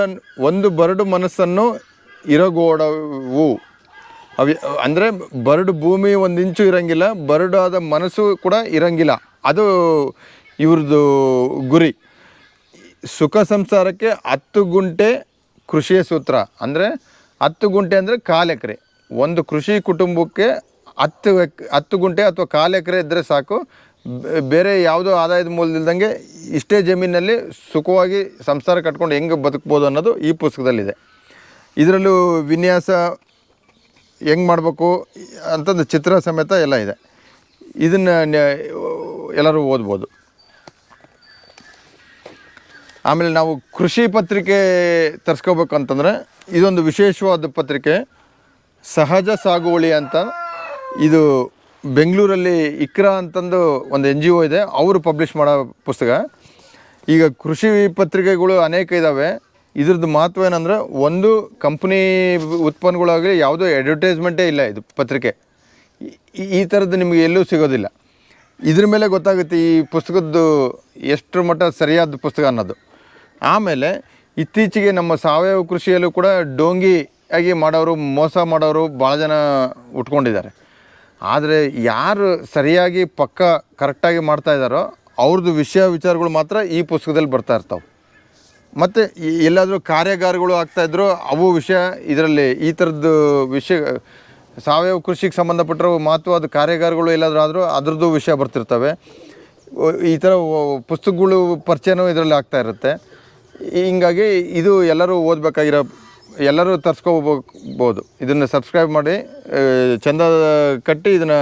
ಒಂದು ಬರಡು ಮನಸ್ಸನ್ನು ಇರಗೋಡವು. ಅವಿ, ಅಂದರೆ ಬರಡು ಭೂಮಿ ಒಂದು ಇಂಚು ಇರಂಗಿಲ್ಲ, ಬರಡಾದ ಮನಸ್ಸು ಕೂಡ ಇರಂಗಿಲ್ಲ. ಅದು ಇವ್ರದ್ದು ಗುರಿ. ಸುಖ ಸಂಸಾರಕ್ಕೆ ಹತ್ತು ಗುಂಟೆ ಕೃಷಿಯ ಸೂತ್ರ. ಅಂದರೆ ಹತ್ತು ಗುಂಟೆ ಅಂದರೆ ಕಾಲು ಎಕರೆ. ಒಂದು ಕೃಷಿ ಕುಟುಂಬಕ್ಕೆ ಹತ್ತು ಹತ್ತು ಗುಂಟೆ ಅಥವಾ ಕಾಲು ಎಕರೆ ಇದ್ದರೆ ಸಾಕು. ಬೇರೆ ಯಾವುದೋ ಆದಾಯದ ಮೂಲದಿಲ್ದಂಗೆ ಇಷ್ಟೇ ಜಮೀನಲ್ಲಿ ಸುಖವಾಗಿ ಸಂಸಾರ ಕಟ್ಕೊಂಡು ಹೆಂಗೆ ಬದುಕ್ಬೋದು ಅನ್ನೋದು ಈ ಪುಸ್ತಕದಲ್ಲಿದೆ. ಇದರಲ್ಲೂ ವಿನ್ಯಾಸ ಹೆಂಗೆ ಮಾಡಬೇಕು ಅಂತಂದು ಚಿತ್ರ ಸಮೇತ ಎಲ್ಲ ಇದೆ. ಇದನ್ನು ಎಲ್ಲರೂ ಓದ್ಬೋದು. ಆಮೇಲೆ ನಾವು ಕೃಷಿ ಪತ್ರಿಕೆ ತರಿಸ್ಕೋಬೇಕು ಅಂತಂದರೆ ಇದೊಂದು ವಿಶೇಷವಾದ ಪತ್ರಿಕೆ, ಸಹಜ ಸಾಗುವಳಿ ಅಂತ. ಇದು ಬೆಂಗಳೂರಲ್ಲಿ ಇಕ್ರಾ ಅಂತಂದು ಒಂದು ಎನ್ ಜಿ ಒ ಇದೆ, ಅವರು ಪಬ್ಲಿಷ್ ಮಾಡೋ ಪುಸ್ತಕ. ಈಗ ಕೃಷಿ ಪತ್ರಿಕೆಗಳು ಅನೇಕ ಇದ್ದಾವೆ ಇದ್ರದ್ದು ಮಹತ್ವ ಏನಂದರೆ, ಒಂದು ಕಂಪ್ನಿ ಉತ್ಪನ್ನಗಳಾಗಲಿ ಯಾವುದೋ ಅಡ್ವರ್ಟೈಸ್ಮೆಂಟೇ ಇಲ್ಲ ಇದು ಪತ್ರಿಕೆ. ಈ- ಥರದ್ದು ನಿಮಗೆ ಎಲ್ಲೂ ಸಿಗೋದಿಲ್ಲ. ಇದ್ರ ಮೇಲೆ ಗೊತ್ತಾಗುತ್ತೆ ಈ ಪುಸ್ತಕದ್ದು ಎಷ್ಟು ಮಟ್ಟ ಸರಿಯಾದ ಪುಸ್ತಕ ಅನ್ನೋದು. ಆಮೇಲೆ ಇತ್ತೀಚೆಗೆ ನಮ್ಮ ಸಾವಯವ ಕೃಷಿಯಲ್ಲೂ ಕೂಡ ಡೋಂಗಿ ಆಗಿ ಮಾಡೋರು, ಮೋಸ ಮಾಡೋರು ಭಾಳ ಜನ ಉಟ್ಕೊಂಡಿದ್ದಾರೆ. ಆದರೆ ಯಾರು ಸರಿಯಾಗಿ ಪಕ್ಕ ಕರೆಕ್ಟಾಗಿ ಮಾಡ್ತಾ ಇದ್ದಾರೋ ಅವ್ರದ್ದು ವಿಷಯ ವಿಚಾರಗಳು ಮಾತ್ರ ಈ ಪುಸ್ತಕದಲ್ಲಿ ಬರ್ತಾ ಇರ್ತಾವೆ. ಮತ್ತು ಎಲ್ಲಾದರೂ ಕಾರ್ಯಾಗಾರಗಳು ಆಗ್ತಾಯಿದ್ರು ಅವು ವಿಷಯ ಇದರಲ್ಲಿ ಈ ಥರದ್ದು ವಿಷಯ, ಸಾವಯವ ಕೃಷಿಗೆ ಸಂಬಂಧಪಟ್ಟಿರೋ ಮಹತ್ವದ ಕಾರ್ಯಾಗಾರಗಳು ಎಲ್ಲಾದರೂ ಆದರೂ ಅದ್ರದ್ದು ವಿಷಯ ಬರ್ತಿರ್ತವೆ. ಈ ಥರ ಪುಸ್ತಕಗಳು ಪರಿಚಯನೂ ಇದರಲ್ಲಿ ಆಗ್ತಾ ಇರುತ್ತೆ. ಹಿಂಗಾಗಿ ಇದು ಎಲ್ಲರೂ ಓದಬೇಕಾಗಿರೋ, ಎಲ್ಲರೂ ತರ್ಸ್ಕೋಬೋದು. ಇದನ್ನು ಸಬ್ಸ್ಕ್ರೈಬ್ ಮಾಡಿ ಚಂದ ಕಟ್ಟಿ ಇದನ್ನು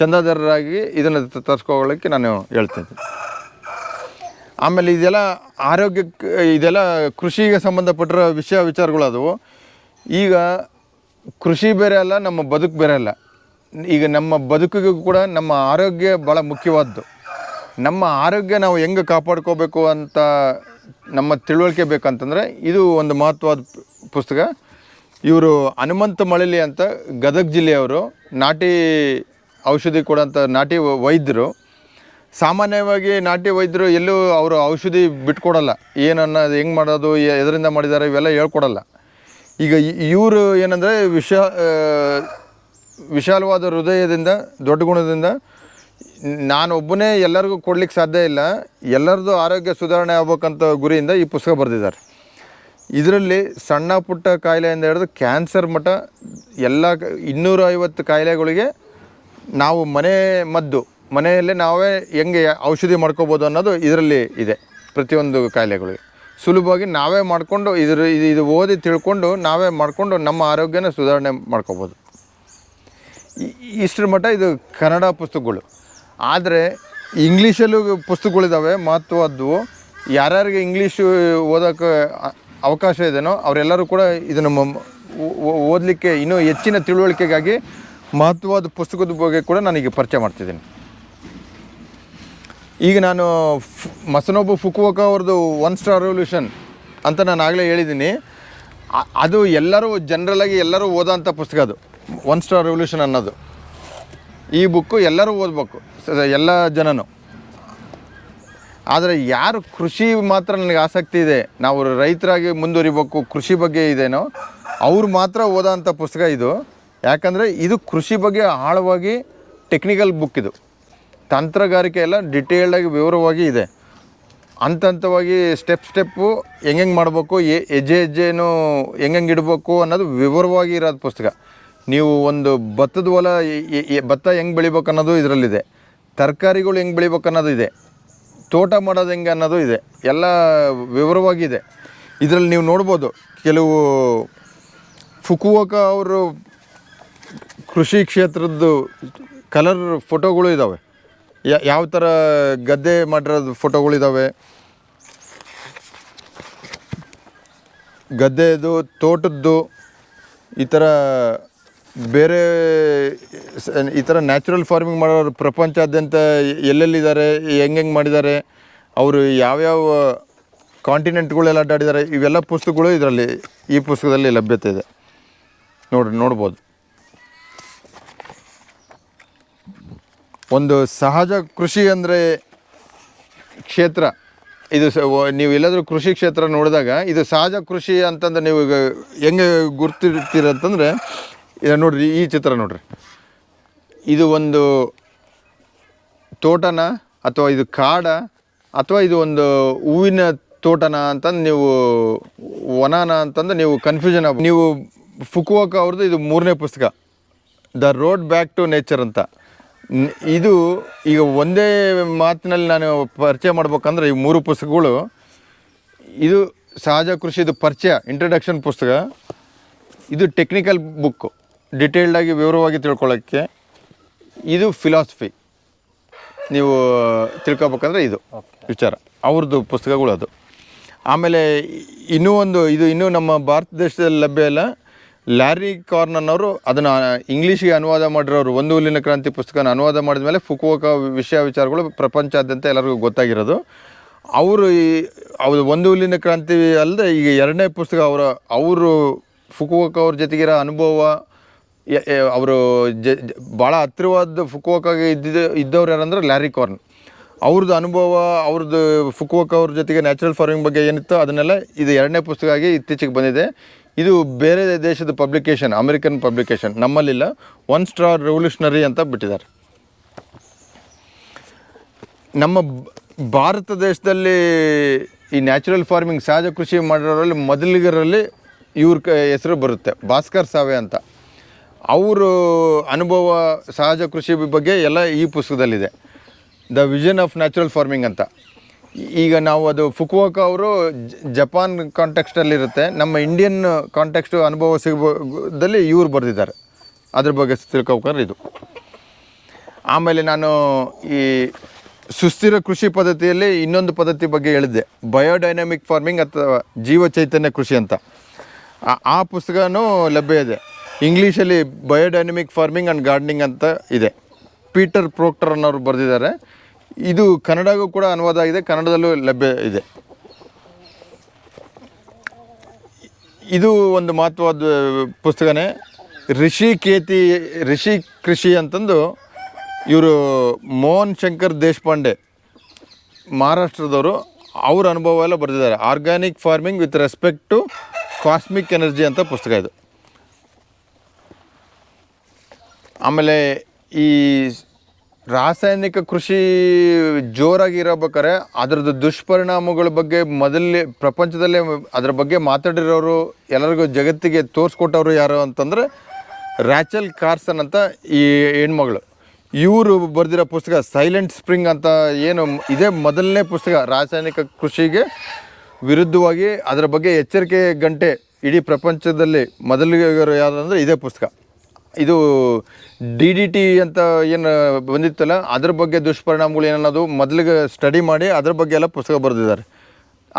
ಚಂದಾದಾರರಾಗಿ ಇದನ್ನು ತರ್ಸ್ಕೊಳ್ಳೋಕ್ಕೆ ನಾನು ಹೇಳ್ತೀನಿ. ಆಮೇಲೆ ಇದೆಲ್ಲ ಆರೋಗ್ಯಕ್ಕೆ ಇದೆಲ್ಲ ಕೃಷಿಗೆ ಸಂಬಂಧಪಟ್ಟಿರೋ ವಿಷಯ ವಿಚಾರಗಳು ಅದವು ಈಗ ಕೃಷಿ ಬೇರೆ ಅಲ್ಲ, ನಮ್ಮ ಬದುಕು ಬೇರೆ ಅಲ್ಲ. ಈಗ ನಮ್ಮ ಬದುಕಿಗೂ ಕೂಡ ನಮ್ಮ ಆರೋಗ್ಯ ಭಾಳ ಮುಖ್ಯವಾದ್ದು. ನಮ್ಮ ಆರೋಗ್ಯ ನಾವು ಹೆಂಗೆ ಕಾಪಾಡ್ಕೋಬೇಕು ಅಂತ ನಮ್ಮ ತಿಳುವಳಿಕೆ ಬೇಕಂತಂದರೆ ಇದು ಒಂದು ಮಹತ್ವದ ಪುಸ್ತಕ. ಇವರು ಹನುಮಂತ ಮಳಲಿ ಅಂತ ಗದಗ ಜಿಲ್ಲೆಯವರು ನಾಟಿ ಔಷಧಿ ಕೊಡೋಂಥ ನಾಟಿ ವೈದ್ಯರು. ಸಾಮಾನ್ಯವಾಗಿ ನಾಟಿ ವೈದ್ಯರು ಎಲ್ಲೂ ಅವರು ಔಷಧಿ ಬಿಟ್ಕೊಡಲ್ಲ. ಏನನ್ನ ಹೆಂಗೆ ಮಾಡೋದು ಎದರಿಂದ ಮಾಡಿದ್ದಾರೆ ಇವೆಲ್ಲ ಹೇಳ್ಕೊಡಲ್ಲ. ಈಗ ಇವರು ಏನಂದರೆ ವಿಶ ವಿಶಾಲವಾದ ಹೃದಯದಿಂದ, ದೊಡ್ಡ ಗುಣದಿಂದ ನಾನು ಒಬ್ಬನೇ ಎಲ್ಲರಿಗೂ ಕೊಡ್ಲಿಕ್ಕೆ ಸಾಧ್ಯ ಇಲ್ಲ. ಎಲ್ಲರದ್ದು ಆರೋಗ್ಯ ಸುಧಾರಣೆ ಆಗ್ಬೇಕಂತ ಗುರಿಯಿಂದ ಈ ಪುಸ್ತಕ ಬರೆದಿದ್ದಾರೆ. ಇದರಲ್ಲಿ ಸಣ್ಣ ಪುಟ್ಟ ಕಾಯಿಲೆಯಿಂದ ಹಿಡಿದು ಕ್ಯಾನ್ಸರ್ ಮಠ, ಎಲ್ಲ ಇನ್ನೂರ ಐವತ್ತು ಕಾಯಿಲೆಗಳಿಗೆ ನಾವು ಮನೆ ಮದ್ದು, ಮನೆಯಲ್ಲೇ ನಾವೇ ಹೆಂಗೆ ಔಷಧಿ ಮಾಡ್ಕೋಬೋದು ಅನ್ನೋದು ಇದರಲ್ಲಿ ಇದೆ, ಪ್ರತಿಯೊಂದು ಕಾಯಿಲೆಗಳಿಗೆ. ಸುಲಭವಾಗಿ ನಾವೇ ಮಾಡಿಕೊಂಡು ಇದ್ರ, ಇದು ಓದಿ ತಿಳ್ಕೊಂಡು ನಾವೇ ಮಾಡಿಕೊಂಡು ನಮ್ಮ ಆರೋಗ್ಯನ ಸುಧಾರಣೆ ಮಾಡ್ಕೋಬೋದು. ಇಷ್ಟರ ಮಟ್ಟ ಇದು ಕನ್ನಡ ಪುಸ್ತಕಗಳು. ಆದರೆ ಇಂಗ್ಲೀಷಲ್ಲೂ ಪುಸ್ತಕಗಳಿದ್ದಾವೆ ಮಹತ್ವದ್ದು ಯಾರ್ಯಾರಿಗೆ ಇಂಗ್ಲೀಷು ಓದೋಕ್ಕೆ ಅವಕಾಶ ಇದೆಯೋ ಅವರೆಲ್ಲರೂ ಕೂಡ ಇದನ್ನು ಓದಲಿಕ್ಕೆ ಇನ್ನೂ ಹೆಚ್ಚಿನ ತಿಳುವಳಿಕೆಗಾಗಿ ಮಹತ್ವದ ಪುಸ್ತಕದ ಬಗ್ಗೆ ಕೂಡ ನನಗೆ ಪರಿಚಯ ಮಾಡ್ತಿದ್ದೀನಿ. ಈಗ ನಾನು ಮಸನೊಬು ಫುಕುವಕ ಅವ್ರದ್ದು ಒನ್ ಸ್ಟಾರ್ ರೆವಲ್ಯೂಷನ್ ಅಂತ ನಾನು ಆಗಲೇ ಹೇಳಿದ್ದೀನಿ. ಅದು ಎಲ್ಲರೂ ಜನರಲಾಗಿ ಎಲ್ಲರೂ ಓದೋಂಥ ಪುಸ್ತಕ ಅದು. ಒನ್ ಸ್ಟಾರ್ ರೆವಲ್ಯೂಷನ್ ಅನ್ನೋದು. ಈ ಬುಕ್ಕು ಎಲ್ಲರೂ ಓದಬೇಕು ಎಲ್ಲ ಜನನು. ಆದರೆ ಯಾರು ಕೃಷಿ ಮಾತ್ರ ನನಗೆ ಆಸಕ್ತಿ ಇದೆ, ನಾವು ರೈತರಾಗಿ ಮುಂದುವರಿಬೇಕು, ಕೃಷಿ ಬಗ್ಗೆ ಇದೇನೋ, ಅವ್ರು ಮಾತ್ರ ಓದೋಂಥ ಪುಸ್ತಕ ಇದು. ಯಾಕಂದರೆ ಇದು ಕೃಷಿ ಬಗ್ಗೆ ಆಳವಾಗಿ ಟೆಕ್ನಿಕಲ್ ಬುಕ್ ಇದು. ತಂತ್ರಗಾರಿಕೆ ಎಲ್ಲ ಡಿಟೇಲ್ಡಾಗಿ ವಿವರವಾಗಿ ಇದೆ. ಹಂತ ಹಂತವಾಗಿ ಸ್ಟೆಪ್ ಸ್ಟೆಪ್ಪು ಹೆಂಗೆ ಮಾಡಬೇಕು, ಎ, ಹೆಜ್ಜೆ, ಹೆಜ್ಜೆನೂ ಹೆಂಗೆ ಇಡಬೇಕು ಅನ್ನೋದು ವಿವರವಾಗಿ ಇರೋದು ಪುಸ್ತಕ. ನೀವು ಒಂದು ಭತ್ತದ ಹೊಲ ಭತ್ತ ಹೆಂಗೆ ಬೆಳಿಬೇಕು ಅನ್ನೋದು ಇದರಲ್ಲಿದೆ. ತರಕಾರಿಗಳು ಹೆಂಗೆ ಬೆಳಿಬೇಕು ಅನ್ನೋದು ಇದೆ. ತೋಟ ಮಾಡೋದು ಹೆಂಗೆ ಅನ್ನೋದು ಇದೆ. ಎಲ್ಲ ವಿವರವಾಗಿದೆ. ಇದರಲ್ಲಿ ನೀವು ನೋಡ್ಬೋದು, ಕೆಲವು ಫುಕುವಕ ಅವರು ಕೃಷಿ ಕ್ಷೇತ್ರದ್ದು ಕಲರ್ ಫೋಟೋಗಳು ಇದ್ದಾವೆ ಯಾವ ಥರ ಗದ್ದೆ ಮಾಡಿರೋದು ಫೋಟೋಗಳಿದ್ದಾವೆ ಗದ್ದೆದು, ತೋಟದ್ದು, ಈ ಥರ ಬೇರೆ ಈ ಥರ ನ್ಯಾಚುರಲ್ ಫಾರ್ಮಿಂಗ್ ಮಾಡೋರು ಪ್ರಪಂಚಾದ್ಯಂತ ಎಲ್ಲೆಲ್ಲಿದ್ದಾರೆ, ಹೆಂಗೆ ಮಾಡಿದ್ದಾರೆ, ಅವರು ಯಾವ್ಯಾವ ಕಾಂಟಿನೆಂಟ್ಗಳೆಲ್ಲ ಅಡ್ಡಾಡಿದ್ದಾರೆ, ಇವೆಲ್ಲ ಪುಸ್ತಕಗಳು ಇದರಲ್ಲಿ, ಈ ಪುಸ್ತಕದಲ್ಲಿ ಲಭ್ಯತೆ ಇದೆ. ನೋಡಿ ನೋಡ್ಬೋದು. ಒಂದು ಸಹಜ ಕೃಷಿ ಅಂದರೆ ಕ್ಷೇತ್ರ. ಇದು ನೀವು ಎಲ್ಲಾದರೂ ಕೃಷಿ ಕ್ಷೇತ್ರ ನೋಡಿದಾಗ, ಇದು ಸಹಜ ಕೃಷಿ ಅಂತಂದ್ರೆ ನೀವು ಈಗ ಹೆಂಗೆ ಗುರ್ತಿರ್ತೀರ ಅಂತಂದರೆ ಇದು ನೋಡ್ರಿ, ಈ ಚಿತ್ರ ನೋಡ್ರಿ. ಇದು ಒಂದು ತೋಟನ ಅಥವಾ ಇದು ಕಾಡ ಅಥವಾ ಇದು ಒಂದು ಹೂವಿನ ತೋಟನ ಅಂತಂದು ನೀವು ವನನ ಅಂತಂದು ನೀವು ಕನ್ಫ್ಯೂಷನ್ ಆಗ ನೀವು ಫುಕುವಕ ಅವ್ರದ್ದು ಇದು ಮೂರನೇ ಪುಸ್ತಕ. The road back to nature ಅಂತ. ಇದು ಈಗ ಒಂದೇ ಮಾತಿನಲ್ಲಿ ನಾನು ಪರಿಚಯ ಮಾಡ್ಬೇಕಂದ್ರೆ ಈ ಮೂರು ಪುಸ್ತಕಗಳು. ಇದು ಸಹಜ ಕೃಷಿದು ಪರಿಚಯ ಇಂಟ್ರಡಕ್ಷನ್ ಪುಸ್ತಕ. ಇದು ಟೆಕ್ನಿಕಲ್ ಬುಕ್ಕು ಡಿಟೇಲ್ಡಾಗಿ ವಿವರವಾಗಿ ತಿಳ್ಕೊಳ್ಳೋಕ್ಕೆ ಇದು ಫಿಲಾಸಫಿ ನೀವು ತಿಳ್ಕೊಬೇಕಂದ್ರೆ ಇದು ವಿಚಾರ. ಅವ್ರದ್ದು ಪುಸ್ತಕಗಳು ಅದು. ಆಮೇಲೆ ಇನ್ನೂ ಒಂದು ಇದು ಇನ್ನೂ ನಮ್ಮ ಭಾರತ ದೇಶದಲ್ಲಿ ಲಭ್ಯ ಇಲ್ಲ. ಲ್ಯಾರಿ ಕಾರ್ನನ್ ಅವರು ಅದನ್ನು ಇಂಗ್ಲೀಷಿಗೆ ಅನುವಾದ ಮಾಡಿರೋರು ಒಂದು ಹುಲ್ಲಿನ ಕ್ರಾಂತಿ ಪುಸ್ತಕನ ಅನುವಾದ ಮಾಡಿದ ಮೇಲೆ ಫುಕುವಕ ವಿಷಯ ವಿಚಾರಗಳು ಪ್ರಪಂಚಾದ್ಯಂತ ಎಲ್ಲರಿಗೂ ಗೊತ್ತಾಗಿರೋದು. ಅವರು ಈ ಅವ್ರು ಒಂದು ಹುಲ್ಲಿನ ಕ್ರಾಂತಿ ಅಲ್ಲದೆ ಈಗ ಎರಡನೇ ಪುಸ್ತಕ ಅವರ ಅವರು ಫುಕುವಕ ಅವ್ರ ಜೊತೆಗಿರೋ ಅನುಭವ ಅವರು ಜ ಭಾಳ ಹತ್ತಿರವಾದ ಫುಕ್ವಾಕಾಗಿ ಇದ್ದಿದ್ದು ಇದ್ದವ್ರು ಯಾರಂದ್ರೆ ಲ್ಯಾರಿ ಕಾರ್ನ್. ಅವ್ರದ್ದು ಅನುಭವ ಅವ್ರದ್ದು ಫುಕ್ವಾಕ್ ಅವ್ರ ಜೊತೆಗೆ ನ್ಯಾಚುರಲ್ ಫಾರ್ಮಿಂಗ್ ಬಗ್ಗೆ ಏನಿತ್ತು ಅದನ್ನೆಲ್ಲ ಇದು ಎರಡನೇ ಪುಸ್ತಕ ಆಗಿ ಇತ್ತೀಚೆಗೆ ಬಂದಿದೆ. ಇದು ಬೇರೆ ದೇಶದ ಪಬ್ಲಿಕೇಶನ್ ಅಮೆರಿಕನ್ ಪಬ್ಲಿಕೇಶನ್ ನಮ್ಮಲ್ಲಿಲ್ಲ. ಒನ್ ಸ್ಟಾರ್ ರೆವಲ್ಯೂಷನರಿ ಅಂತ ಬಿಟ್ಟಿದ್ದಾರೆ. ನಮ್ಮ ಭಾರತ ದೇಶದಲ್ಲಿ ಈ ನ್ಯಾಚುರಲ್ ಫಾರ್ಮಿಂಗ್, ಸಹಜ ಕೃಷಿ ಮಾಡಿರೋರಲ್ಲಿ ಮೊದಲಿಗರಲ್ಲಿ ಇವ್ರ ಹೆಸರು ಬರುತ್ತೆ, ಭಾಸ್ಕರ್ ಸಾವೆ ಅಂತ. ಅವರು ಅನುಭವ ಸಹಜ ಕೃಷಿ ಬಗ್ಗೆ ಎಲ್ಲ ಈ ಪುಸ್ತಕದಲ್ಲಿದೆ. The vision of natural farming ಅಂತ. ಈಗ ನಾವು ಅದು ಫುಕುವಕ ಅವರು ಜಪಾನ್ ಕಾಂಟೆಕ್ಸ್ಟಲ್ಲಿರುತ್ತೆ ನಮ್ಮ ಇಂಡಿಯನ್ ಕಾಂಟೆಕ್ಸ್ಟು ಅನುಭವ ಸಿಗದಲ್ಲಿ ಇವ್ರು ಬರೆದಿದ್ದಾರೆ. ಅದ್ರ ಬಗ್ಗೆ ತಿಳ್ಕೊಬೇಕಾದ್ರೆ ಇದು. ಆಮೇಲೆ ನಾನು ಈ ಸುಸ್ಥಿರ ಕೃಷಿ ಪದ್ಧತಿಯಲ್ಲಿ ಇನ್ನೊಂದು ಪದ್ಧತಿ ಬಗ್ಗೆ ಹೇಳಿದ್ದೆ. ಬಯೋಡೈನಮಿಕ್ ಫಾರ್ಮಿಂಗ್ ಅಥವಾ ಜೀವ ಚೈತನ್ಯ ಕೃಷಿ ಅಂತ. ಆ- ಪುಸ್ತಕನೂ ಲಭ್ಯ ಇದೆ. ಇಂಗ್ಲೀಷಲ್ಲಿ ಬಯೋಡೈನಮಿಕ್ ಫಾರ್ಮಿಂಗ್ ಆ್ಯಂಡ್ ಗಾರ್ಡನಿಂಗ್ ಅಂತ ಇದೆ. ಪೀಟರ್ ಪ್ರೋಕ್ಟರ್ ಅನ್ನೋರು ಬರೆದಿದ್ದಾರೆ. ಇದು ಕನ್ನಡಗೂ ಕೂಡ ಅನುವಾದ ಆಗಿದೆ, ಕನ್ನಡದಲ್ಲೂ ಲಭ್ಯ ಇದೆ. ಇದು ಒಂದು ಮಹತ್ವದ ಪುಸ್ತಕನೇ. ಋಷಿಕೇತಿ ಋಷಿ ಕೃಷಿ ಅಂತಂದು ಇವರು ಮೋಹನ್ ಶಂಕರ್ ದೇಶಪಾಂಡೆ, ಮಹಾರಾಷ್ಟ್ರದವರು, ಅವ್ರ ಅನುಭವ ಎಲ್ಲ ಬರೆದಿದ್ದಾರೆ. Organic farming with respect to cosmic energy ಅಂತ ಪುಸ್ತಕ ಇದು. ಆಮೇಲೆ ಈ ರಾಸಾಯನಿಕ ಕೃಷಿ ಜೋರಾಗಿ ಇರಬೇಕಾದ್ರೆ ಅದರದ್ದು ದುಷ್ಪರಿಣಾಮಗಳ ಬಗ್ಗೆ ಮೊದಲೇ ಪ್ರಪಂಚದಲ್ಲೇ ಅದ್ರ ಬಗ್ಗೆ ಮಾತಾಡಿರೋರು ಎಲ್ಲರಿಗೂ ಜಗತ್ತಿಗೆ ತೋರಿಸ್ಕೊಟ್ಟವರು ಯಾರು ಅಂತಂದರೆ ರ್ಯಾಚಲ್ ಕಾರ್ಸನ್ ಅಂತ ಈ ಹೆಣ್ಮಗಳು. ಇವರು ಬರೆದಿರೋ ಪುಸ್ತಕ ಸೈಲೆಂಟ್ ಸ್ಪ್ರಿಂಗ್ ಅಂತ ಏನು ಇದೇ ಮೊದಲನೇ ಪುಸ್ತಕ ರಾಸಾಯನಿಕ ಕೃಷಿಗೆ ವಿರುದ್ಧವಾಗಿ ಅದರ ಬಗ್ಗೆ ಎಚ್ಚರಿಕೆ ಗಂಟೆ ಇಡೀ ಪ್ರಪಂಚದಲ್ಲಿ ಮೊದಲಿಗೆ ಯಾವುದಂದ್ರೆ ಇದೇ ಪುಸ್ತಕ. ಇದು ಡಿ ಡಿ ಟಿ ಅಂತ ಏನು ಬಂದಿತ್ತಲ್ಲ, ಅದ್ರ ಬಗ್ಗೆ ದುಷ್ಪರಿಣಾಮಗಳು ಏನನ್ನೋದು ಮೊದಲಿಗೆ ಸ್ಟಡಿ ಮಾಡಿ ಅದ್ರ ಬಗ್ಗೆ ಎಲ್ಲ ಪುಸ್ತಕ ಬರೆದಿದ್ದಾರೆ.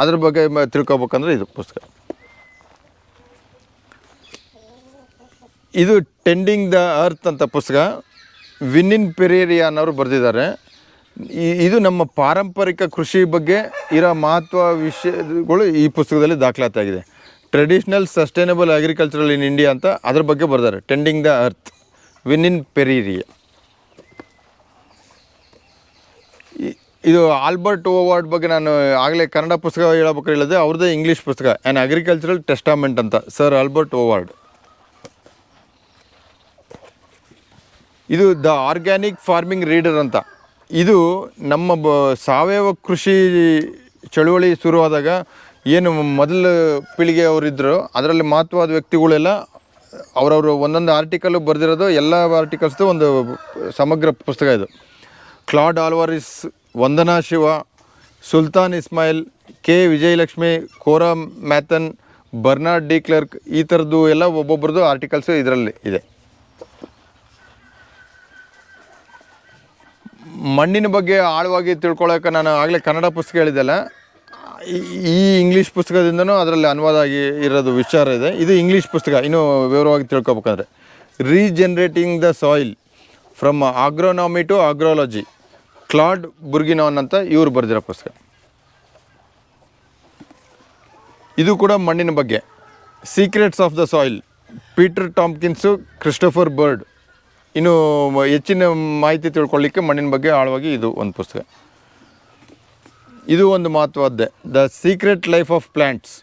ಅದ್ರ ಬಗ್ಗೆ ತಿಳ್ಕೊಬೇಕಂದ್ರೆ ಇದು ಪುಸ್ತಕ. ಇದು ಟೆಂಡಿಂಗ್ ದ ಅರ್ತ್ ಅಂತ ಪುಸ್ತಕ ವಿನ್ನಿನ್ ಪೆರೇರಿಯಾ ಅನ್ನೋರು ಬರೆದಿದ್ದಾರೆ ಇದು ನಮ್ಮ ಪಾರಂಪರಿಕ ಕೃಷಿ ಬಗ್ಗೆ ಇರೋ ಮಹತ್ವ ವಿಷಯಗಳು ಈ ಪುಸ್ತಕದಲ್ಲಿ ದಾಖಲಾತಾಗಿದೆ traditional sustainable agricultural in India ಅಂತ ಅದ್ರ ಬಗ್ಗೆ ಬರ್ದಾರೆ. Tending the earth Winin Pereira ಈ- ಇದು ಆಲ್ಬರ್ಟ್ ಓವಾರ್ಡ್ ಬಗ್ಗೆ ನಾನು ಆಗಲೇ ಕನ್ನಡ ಪುಸ್ತಕ ಹೇಳಬೇಕು ಹೇಳಿದೆ ಅವ್ರದ್ದೇ ಇಂಗ್ಲೀಷ್ ಪುಸ್ತಕ. ಆ್ಯನ್ ಅಗ್ರಿಕಲ್ಚರಲ್ ಟೆಸ್ಟಾಮೆಂಟ್ ಅಂತ. ಸರ್ ಆಲ್ಬರ್ಟ್ ಓವಾರ್ಡ್ ಇದು ದ ಆರ್ಗ್ಯಾನಿಕ್ ಫಾರ್ಮಿಂಗ್ ರೀಡರ್ ಅಂತ. ಇದು ನಮ್ಮ ಬ, ಸಾವಯವ ಕೃಷಿ ಚಳುವಳಿ ಶುರುವಾದಾಗ ಏನು ಮೊದಲು ಪೀಳಿಗೆ ಅವರಿದ್ದರು ಅದರಲ್ಲಿ ಮಹತ್ವವಾದ ವ್ಯಕ್ತಿಗಳೆಲ್ಲ ಅವರವರು ಒಂದೊಂದು ಆರ್ಟಿಕಲ್ ಬರೆದಿರೋದು ಎಲ್ಲ ಆರ್ಟಿಕಲ್ಸ್ದು ಒಂದು ಸಮಗ್ರ ಪುಸ್ತಕ ಇದು. Claude Alvares, Vandana Shiva, Sultan Ismail, K Vijayalakshmi, Kora Mathan, Bernard de Clerck, ಈ ಥರದ್ದು ಎಲ್ಲ ಒಬ್ಬೊಬ್ರದ್ದು ಆರ್ಟಿಕಲ್ಸ್ ಇದರಲ್ಲಿ ಇದೆ. ಮಣ್ಣಿನ ಬಗ್ಗೆ ಆಳವಾಗಿ ತಿಳ್ಕೊಳ್ಳೋಕೆ ನಾನು ಆಗಲೇ ಕನ್ನಡ ಪುಸ್ತಕ ಹೇಳಿದ್ದೆಲ್ಲ ಈ- ಇಂಗ್ಲೀಷ್ ಪುಸ್ತಕದಿಂದನೂ ಅದರಲ್ಲಿ ಅನುವಾದ ಆಗಿ ಇರೋದು ವಿಚಾರ ಇದೆ. ಇದು ಇಂಗ್ಲೀಷ್ ಪುಸ್ತಕ. ಇನ್ನೂ ವಿವರವಾಗಿ ತಿಳ್ಕೊಬೇಕಂದ್ರೆ. Regenerating the soil from agronomy to agrology Claude Bourguignon ಅಂತ ಇವರು ಬರೆದಿರೋ ಪುಸ್ತಕ. ಇದು ಕೂಡ ಮಣ್ಣಿನ ಬಗ್ಗೆ. Secrets of the soil Peter Tompkins Christopher Bird ಇನ್ನು ಹೆಚ್ಚಿನ ಮಾಹಿತಿ ತಿಳ್ಕೊಳ್ಳಿಕ್ಕೆ ಮಣ್ಣಿನ ಬಗ್ಗೆ ಆಳವಾಗಿ ಇದು ಒಂದು ಪುಸ್ತಕ. ಇದು ಒಂದು ಮಹತ್ವದ್ದೇ. The secret life of plants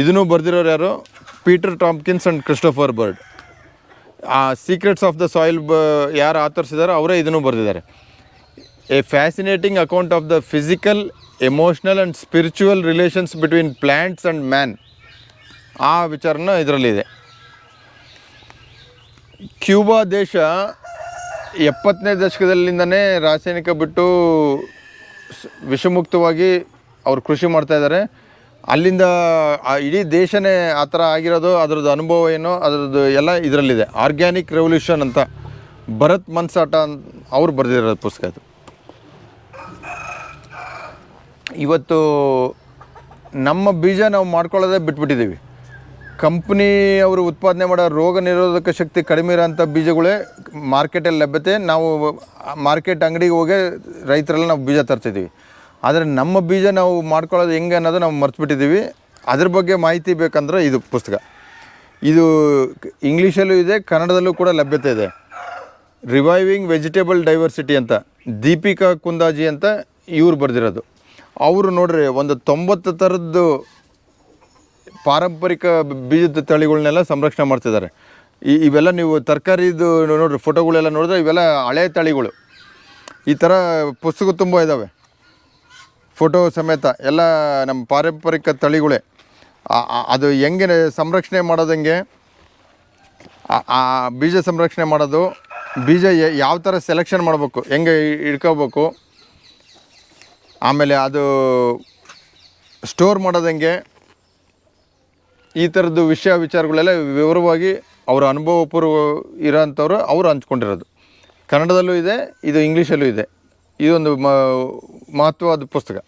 ಇದನ್ನು ಬರೆದಿರೋರು ಯಾರು? Peter Tompkins and Christopher Bird ಆ ಸೀಕ್ರೆಟ್ಸ್ ಆಫ್ ದ ಸಾಯಿಲ್ ಬ, ಯಾರು ಆತರಿಸಿದಾರೋ ಅವರೇ ಇದನ್ನು ಬರೆದಿದ್ದಾರೆ. A fascinating account of the physical emotional and spiritual relations between plants and man ಆ ವಿಚಾರನ ಇದರಲ್ಲಿದೆ. ಕ್ಯೂಬಾ ದೇಶ ಎಪ್ಪತ್ತನೇ ದಶಕದಲ್ಲಿಂದನೇ ರಾಸಾಯನಿಕ ಬಿಟ್ಟು ವಿಷಮುಕ್ತವಾಗಿ ಅವ್ರು ಕೃಷಿ ಮಾಡ್ತಾ ಇದ್ದಾರೆ. ಅಲ್ಲಿಂದ ಇಡೀ ದೇಶನೇ ಆ ಥರ ಆಗಿರೋದು, ಅದರದ್ದು ಅನುಭವ ಏನೋ, ಅದರದ್ದು ಎಲ್ಲ ಇದರಲ್ಲಿದೆ. ಆರ್ಗ್ಯಾನಿಕ್ ರೆವಲ್ಯೂಷನ್ ಅಂತ. ಭರತ್ ಮನ್ಸಾಟ ಅಂತ ಅವ್ರು ಬರೆದಿರೋದು ಪುಸ್ತಕ ಇದು ಇವತ್ತು ನಮ್ಮ ಬೀಜ ನಾವು ಮಾಡ್ಕೊಳ್ಳೋದೇ ಬಿಟ್ಬಿಟ್ಟಿದ್ದೀವಿ. ಕಂಪ್ನಿ ಅವರು ಉತ್ಪಾದನೆ ಮಾಡೋ ರೋಗ ನಿರೋಧಕ ಶಕ್ತಿ ಕಡಿಮೆ ಇರೋಂಥ ಬೀಜಗಳೇ ಮಾರ್ಕೆಟಲ್ಲಿ ಲಭ್ಯತೆ. ನಾವು ಮಾರ್ಕೆಟ್ ಅಂಗಡಿಗೆ ಹೋಗಿ ರೈತರೆಲ್ಲ ನಾವು ಬೀಜ ತರ್ತಿದ್ದೀವಿ. ಆದರೆ ನಮ್ಮ ಬೀಜ ನಾವು ಮಾಡ್ಕೊಳ್ಳೋದು ಹೆಂಗೆ ಅನ್ನೋದು ನಾವು ಮರ್ತ್ಬಿಟ್ಟಿದ್ದೀವಿ. ಅದ್ರ ಬಗ್ಗೆ ಮಾಹಿತಿ ಬೇಕಂದ್ರೆ ಇದು ಪುಸ್ತಕ. ಇದು ಇಂಗ್ಲೀಷಲ್ಲೂ ಇದೆ, ಕನ್ನಡದಲ್ಲೂ ಕೂಡ ಲಭ್ಯತೆ ಇದೆ. ರಿವೈವಿಂಗ್ ವೆಜಿಟೇಬಲ್ ಡೈವರ್ಸಿಟಿ ಅಂತ, ದೀಪಿಕಾ ಕುಂದಾಜಿ ಅಂತ ಇವರು ಬರೆದಿರೋದು. ಅವರು ನೋಡ್ರಿ, ಒಂದು ತೊಂಬತ್ತು ಥರದ್ದು ಪಾರಂಪರಿಕ ಬೀಜದ ತಳಿಗಳನ್ನೆಲ್ಲ ಸಂರಕ್ಷಣೆ ಮಾಡ್ತಿದ್ದಾರೆ. ಈ, ಇವೆಲ್ಲ ನೀವು ತರಕಾರಿದು ನೋಡ್ರಿ, ಫೋಟೋಗಳೆಲ್ಲ ನೋಡಿದ್ರೆ ಇವೆಲ್ಲ ಹಳೆ ತಳಿಗಳು. ಈ ಥರ ಪುಸ್ತಕ ತುಂಬ ಇದ್ದಾವೆ ಫೋಟೋ ಸಮೇತ ಎಲ್ಲ ನಮ್ಮ ಪಾರಂಪರಿಕ ತಳಿಗಳೇ. ಅದು ಹೆಂಗೆ ಸಂರಕ್ಷಣೆ ಮಾಡೋದಂಗೆ, ಆ- ಬೀಜ ಸಂರಕ್ಷಣೆ ಮಾಡೋದು, ಬೀಜ ಯಾವ ಥರ ಸೆಲೆಕ್ಷನ್ ಮಾಡಬೇಕು, ಹೆಂಗೆ ಇಡ್ಕೋಬೇಕು, ಆಮೇಲೆ ಅದು ಸ್ಟೋರ್ ಮಾಡೋದು ಹೆಂಗೆ ಈ ಥರದ್ದು ವಿಷಯ ವಿಚಾರಗಳೆಲ್ಲ ವಿವರವಾಗಿ ಅವರ ಅನುಭವಪೂರ್ವ ಇರೋಂಥವ್ರು ಅವರು ಹಂಚ್ಕೊಂಡಿರೋದು. ಕನ್ನಡದಲ್ಲೂ ಇದೆ, ಇದು ಇಂಗ್ಲೀಷಲ್ಲೂ ಇದೆ. ಇದೊಂದು ಮಹತ್ವವಾದ ಪುಸ್ತಕ.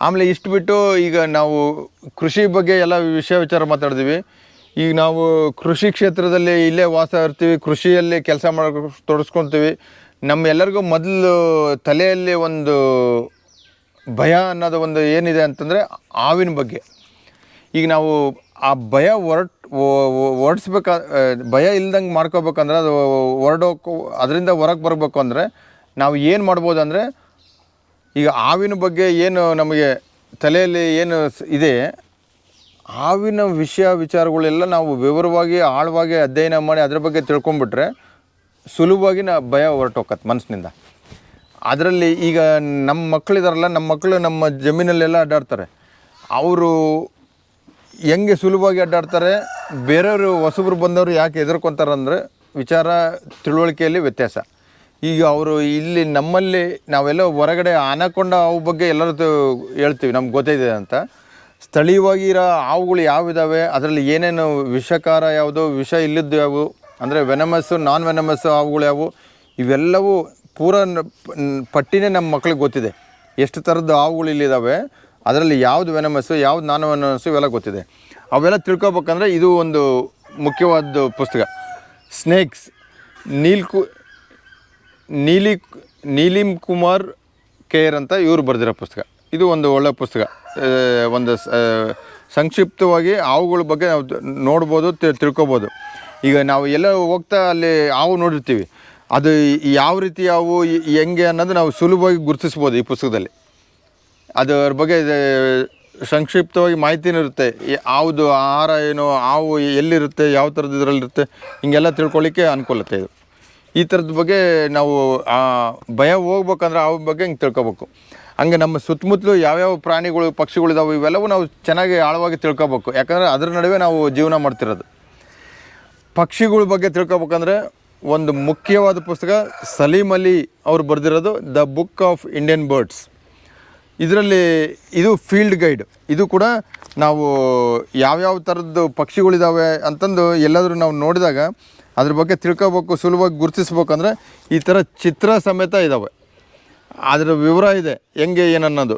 ಆಮೇಲೆ ಇಷ್ಟು ಬಿಟ್ಟು ಈಗ ನಾವು ಕೃಷಿ ಬಗ್ಗೆ ಎಲ್ಲ ವಿಷಯ ವಿಚಾರ ಮಾತಾಡ್ತೀವಿ. ಈಗ ನಾವು ಕೃಷಿ ಕ್ಷೇತ್ರದಲ್ಲಿ ಇಲ್ಲೇ ವಾಸ ಇರ್ತೀವಿ, ಕೃಷಿಯಲ್ಲಿ ಕೆಲಸ ಮಾಡೋ, ತೊಡಸ್ಕೊತೀವಿ. ನಮ್ಮೆಲ್ಲರಿಗೂ ಮೊದಲು ತಲೆಯಲ್ಲಿ ಒಂದು ಭಯ ಅನ್ನೋದು ಒಂದು ಏನಿದೆ ಅಂತಂದರೆ ಹಾವಿನ ಬಗ್ಗೆ. ಈಗ ನಾವು ಆ ಭಯ ಹೊರಟ್ ಹೊರಡಿಸ್ಬೇಕಾ ಭಯ ಇಲ್ದಂಗೆ ಮಾಡ್ಕೋಬೇಕಂದ್ರೆ ಅದು ಹೊರಡೋಕು, ಅದರಿಂದ ಹೊರಗೆ ಬರಬೇಕು ಅಂದರೆ ನಾವು ಏನು ಮಾಡ್ಬೋದು ಅಂದರೆ ಈಗ ಹಾವಿನ ಬಗ್ಗೆ ಏನು ನಮಗೆ ತಲೆಯಲ್ಲಿ ಏನು ಇದೆ, ಹಾವಿನ ವಿಷಯ ವಿಚಾರಗಳೆಲ್ಲ ನಾವು ವಿವರವಾಗಿ, ಆಳವಾಗಿ ಅಧ್ಯಯನ ಮಾಡಿ ಅದ್ರ ಬಗ್ಗೆ ತಿಳ್ಕೊಂಬಿಟ್ರೆ ಸುಲಭವಾಗಿ ನಾ ಭಯ ಹೊರಟೋಕತ್ತೆ ಮನಸ್ಸಿನಿಂದ. ಅದರಲ್ಲಿ ಈಗ ನಮ್ಮ ಮಕ್ಕಳಿದಾರಲ್ಲ ನಮ್ಮ ಮಕ್ಕಳು ನಮ್ಮ ಜಮೀನಲ್ಲೆಲ್ಲ ಅಡ್ಡಾಡ್ತಾರೆ. ಅವರು ಹೆಂಗೆ ಸುಲಭವಾಗಿ ಅಡ್ಡಾಡ್ತಾರೆ? ಬೇರೆಯವರು ಹೊಸಬ್ರು ಬಂದವರು ಯಾಕೆ ಹೆದರ್ಕೊಂತಾರೆ ಅಂದರೆ ವಿಚಾರ ತಿಳುವಳಿಕೆಯಲ್ಲಿ ವ್ಯತ್ಯಾಸ. ಈಗ ಅವರು ಇಲ್ಲಿ ನಮ್ಮಲ್ಲಿ ನಾವೆಲ್ಲ ಹೊರಗಡೆ ಆನಕೊಂಡ ಹಾವು ಬಗ್ಗೆ ಎಲ್ಲರೂ ಹೇಳ್ತೀವಿ, ನಮ್ಗೆ ಗೊತ್ತಿದೆ ಅಂತ. ಸ್ಥಳೀಯವಾಗಿ ಇರೋ ಹಾವುಗಳು ಯಾವಿದ್ದಾವೆ ಅದರಲ್ಲಿ ಏನೇನು ವಿಷಕಾರ ಯಾವುದು, ವಿಷ ಇಲ್ಲದ್ದು ಯಾವುವು ಅಂದರೆ ವೆನಮಸ್ಸು ನಾನ್ ವೆನಮಸ್ಸು ಹಾವುಗಳು ಯಾವು? ಇವೆಲ್ಲವೂ ಪೂರ ಪಟ್ಟಿನೇ ನಮ್ಮ ಮಕ್ಳಿಗೆ ಗೊತ್ತಿದೆ. ಎಷ್ಟು ಥರದ್ದು ಹಾವುಗಳು ಇಲ್ಲಿದ್ದಾವೆ ಅದರಲ್ಲಿ ಯಾವುದು ವೆನಮಸ್ಸು ಯಾವ್ದು ನಾನ್ ವೆನಮಸ್ಸು ಇವೆಲ್ಲ ಗೊತ್ತಿದೆ. ಅವೆಲ್ಲ ತಿಳ್ಕೊಬೇಕಂದ್ರೆ ಇದು ಒಂದು ಮುಖ್ಯವಾದ ಪುಸ್ತಕ. ಸ್ನೇಕ್ಸ್ ನೀಲ್ಕು ನೀಲಿ, ನೀಲಿಮ್ ಕುಮಾರ್ ಕೇರ್ ಅಂತ ಇವರು ಬರೆದಿರೋ ಪುಸ್ತಕ. ಇದು ಒಂದು ಒಳ್ಳೆಯ ಪುಸ್ತಕ. ಒಂದು ಸಂಕ್ಷಿಪ್ತವಾಗಿ ಹಾವುಗಳ ಬಗ್ಗೆ ನಾವು ನೋಡ್ಬೋದು ತಿಳ್ಕೊಬೋದು. ಈಗ ನಾವು ಎಲ್ಲ ಹೋಗ್ತಾ ಅಲ್ಲಿ ಹಾವು ನೋಡಿರ್ತೀವಿ. ಅದು ಯಾವ ರೀತಿ ಹಾವು, ಹೆಂಗೆ ಅನ್ನೋದು ನಾವು ಸುಲಭವಾಗಿ ಗುರುತಿಸ್ಬೋದು ಈ ಪುಸ್ತಕದಲ್ಲಿ. ಅದರ ಬಗ್ಗೆ ಸಂಕ್ಷಿಪ್ತವಾಗಿ ಮಾಹಿತಿನೂ ಇರುತ್ತೆ. ಯಾವುದು ಆಹಾರ ಏನು, ಹಾವು ಎಲ್ಲಿರುತ್ತೆ, ಯಾವ ಥರದ ಇದರಲ್ಲಿರುತ್ತೆ ಹಿಂಗೆಲ್ಲ ತಿಳ್ಕೊಳ್ಳಿಕ್ಕೆ ಅನುಕೂಲತೆ ಇದು. ಈ ಥರದ ಬಗ್ಗೆ ನಾವು ಭಯ ಹೋಗ್ಬೇಕಂದ್ರೆ ಅವ್ರ ಬಗ್ಗೆ ಹಿಂಗೆ ತಿಳ್ಕೊಬೇಕು. ಹಂಗೆ ನಮ್ಮ ಸುತ್ತಮುತ್ತಲು ಯಾವ್ಯಾವ ಪ್ರಾಣಿಗಳು ಪಕ್ಷಿಗಳಿದಾವೆ ಇವೆಲ್ಲವೂ ನಾವು ಚೆನ್ನಾಗಿ ಆಳವಾಗಿ ತಿಳ್ಕೊಬೇಕು. ಯಾಕಂದರೆ ಅದ್ರ ನಡುವೆ ನಾವು ಜೀವನ ಮಾಡ್ತಿರೋದು. ಪಕ್ಷಿಗಳ ಬಗ್ಗೆ ತಿಳ್ಕೊಬೇಕಂದ್ರೆ ಒಂದು ಮುಖ್ಯವಾದ ಪುಸ್ತಕ ಸಲೀಮ್ ಅಲಿ ಅವರು ಬರೆದಿರೋದು, the book of Indian birds ಇದರಲ್ಲಿ ಇದು ಫೀಲ್ಡ್ ಗೈಡ್ ಇದು ಕೂಡ ನಾವು ಯಾವ್ಯಾವ ಥರದ್ದು ಪಕ್ಷಿಗಳಿದ್ದಾವೆ ಅಂತಂದು ಎಲ್ಲಾದರೂ ನಾವು ನೋಡಿದಾಗ ಅದ್ರ ಬಗ್ಗೆ ತಿಳ್ಕೊಬೇಕು, ಸುಲಭವಾಗಿ ಗುರುತಿಸ್ಬೇಕಂದ್ರೆ ಈ ಥರ ಚಿತ್ರ ಸಮೇತ ಇದ್ದಾವೆ ಅದರ ವಿವರ ಇದೆ, ಹೆಂಗೆ, ಏನನ್ನೋದು.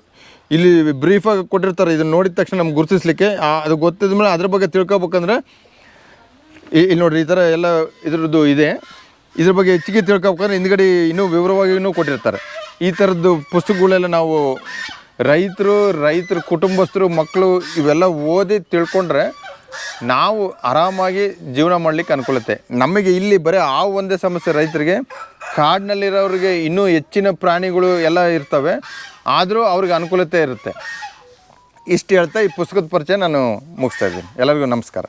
ಇಲ್ಲಿ ಬ್ರೀಫಾಗಿ ಕೊಟ್ಟಿರ್ತಾರೆ, ಇದನ್ನು ನೋಡಿದ ತಕ್ಷಣ ನಮ್ಗೆ ಗುರುತಿಸ್ಲಿಕ್ಕೆ ಅದು ಗೊತ್ತಿದ ಮೇಲೆ ಅದ್ರ ಬಗ್ಗೆ ತಿಳ್ಕೊಬೇಕಂದ್ರೆ ಇಲ್ಲಿ ನೋಡಿರಿ ಈ ಥರ ಎಲ್ಲ ಇದ್ರದ್ದು ಇದೆ. ಇದ್ರ ಬಗ್ಗೆ ಹೆಚ್ಚಿಗೆ ತಿಳ್ಕೊಬೇಕಂದ್ರೆ ಹಿಂದ್ಗಡೆ ಇನ್ನೂ ವಿವರವಾಗಿ ಇನ್ನೂ ಕೊಟ್ಟಿರ್ತಾರೆ. ಈ ಥರದ್ದು ಪುಸ್ತಕಗಳೆಲ್ಲ ನಾವು ರೈತರು, ರೈತರ ಕುಟುಂಬಸ್ಥರು, ಮಕ್ಕಳು ಇವೆಲ್ಲ ಓದಿ ತಿಳ್ಕೊಂಡ್ರೆ ನಾವು ಆರಾಮಾಗಿ ಜೀವನ ಮಾಡಲಿಕ್ಕೆ ಅನುಕೂಲತೆ. ನಮಗೆ ಇಲ್ಲಿ ಬರೀ ಆ ಒಂದೇ ಸಮಸ್ಯೆ ರೈತರಿಗೆ. ಕಾಡಿನಲ್ಲಿರೋರಿಗೆ ಇನ್ನೂ ಹೆಚ್ಚಿನ ಪ್ರಾಣಿಗಳು ಎಲ್ಲ ಇರ್ತವೆ. ಆದರೂ ಅವ್ರಿಗೆ ಅನುಕೂಲತೆ ಇರುತ್ತೆ. ಇಷ್ಟು ಹೇಳ್ತಾ ಈ ಪುಸ್ತಕದ ಪರಿಚಯ ನಾನು ಮುಗಿಸ್ತಾ ಇದ್ದೀನಿ. ಎಲ್ಲರಿಗೂ ನಮಸ್ಕಾರ.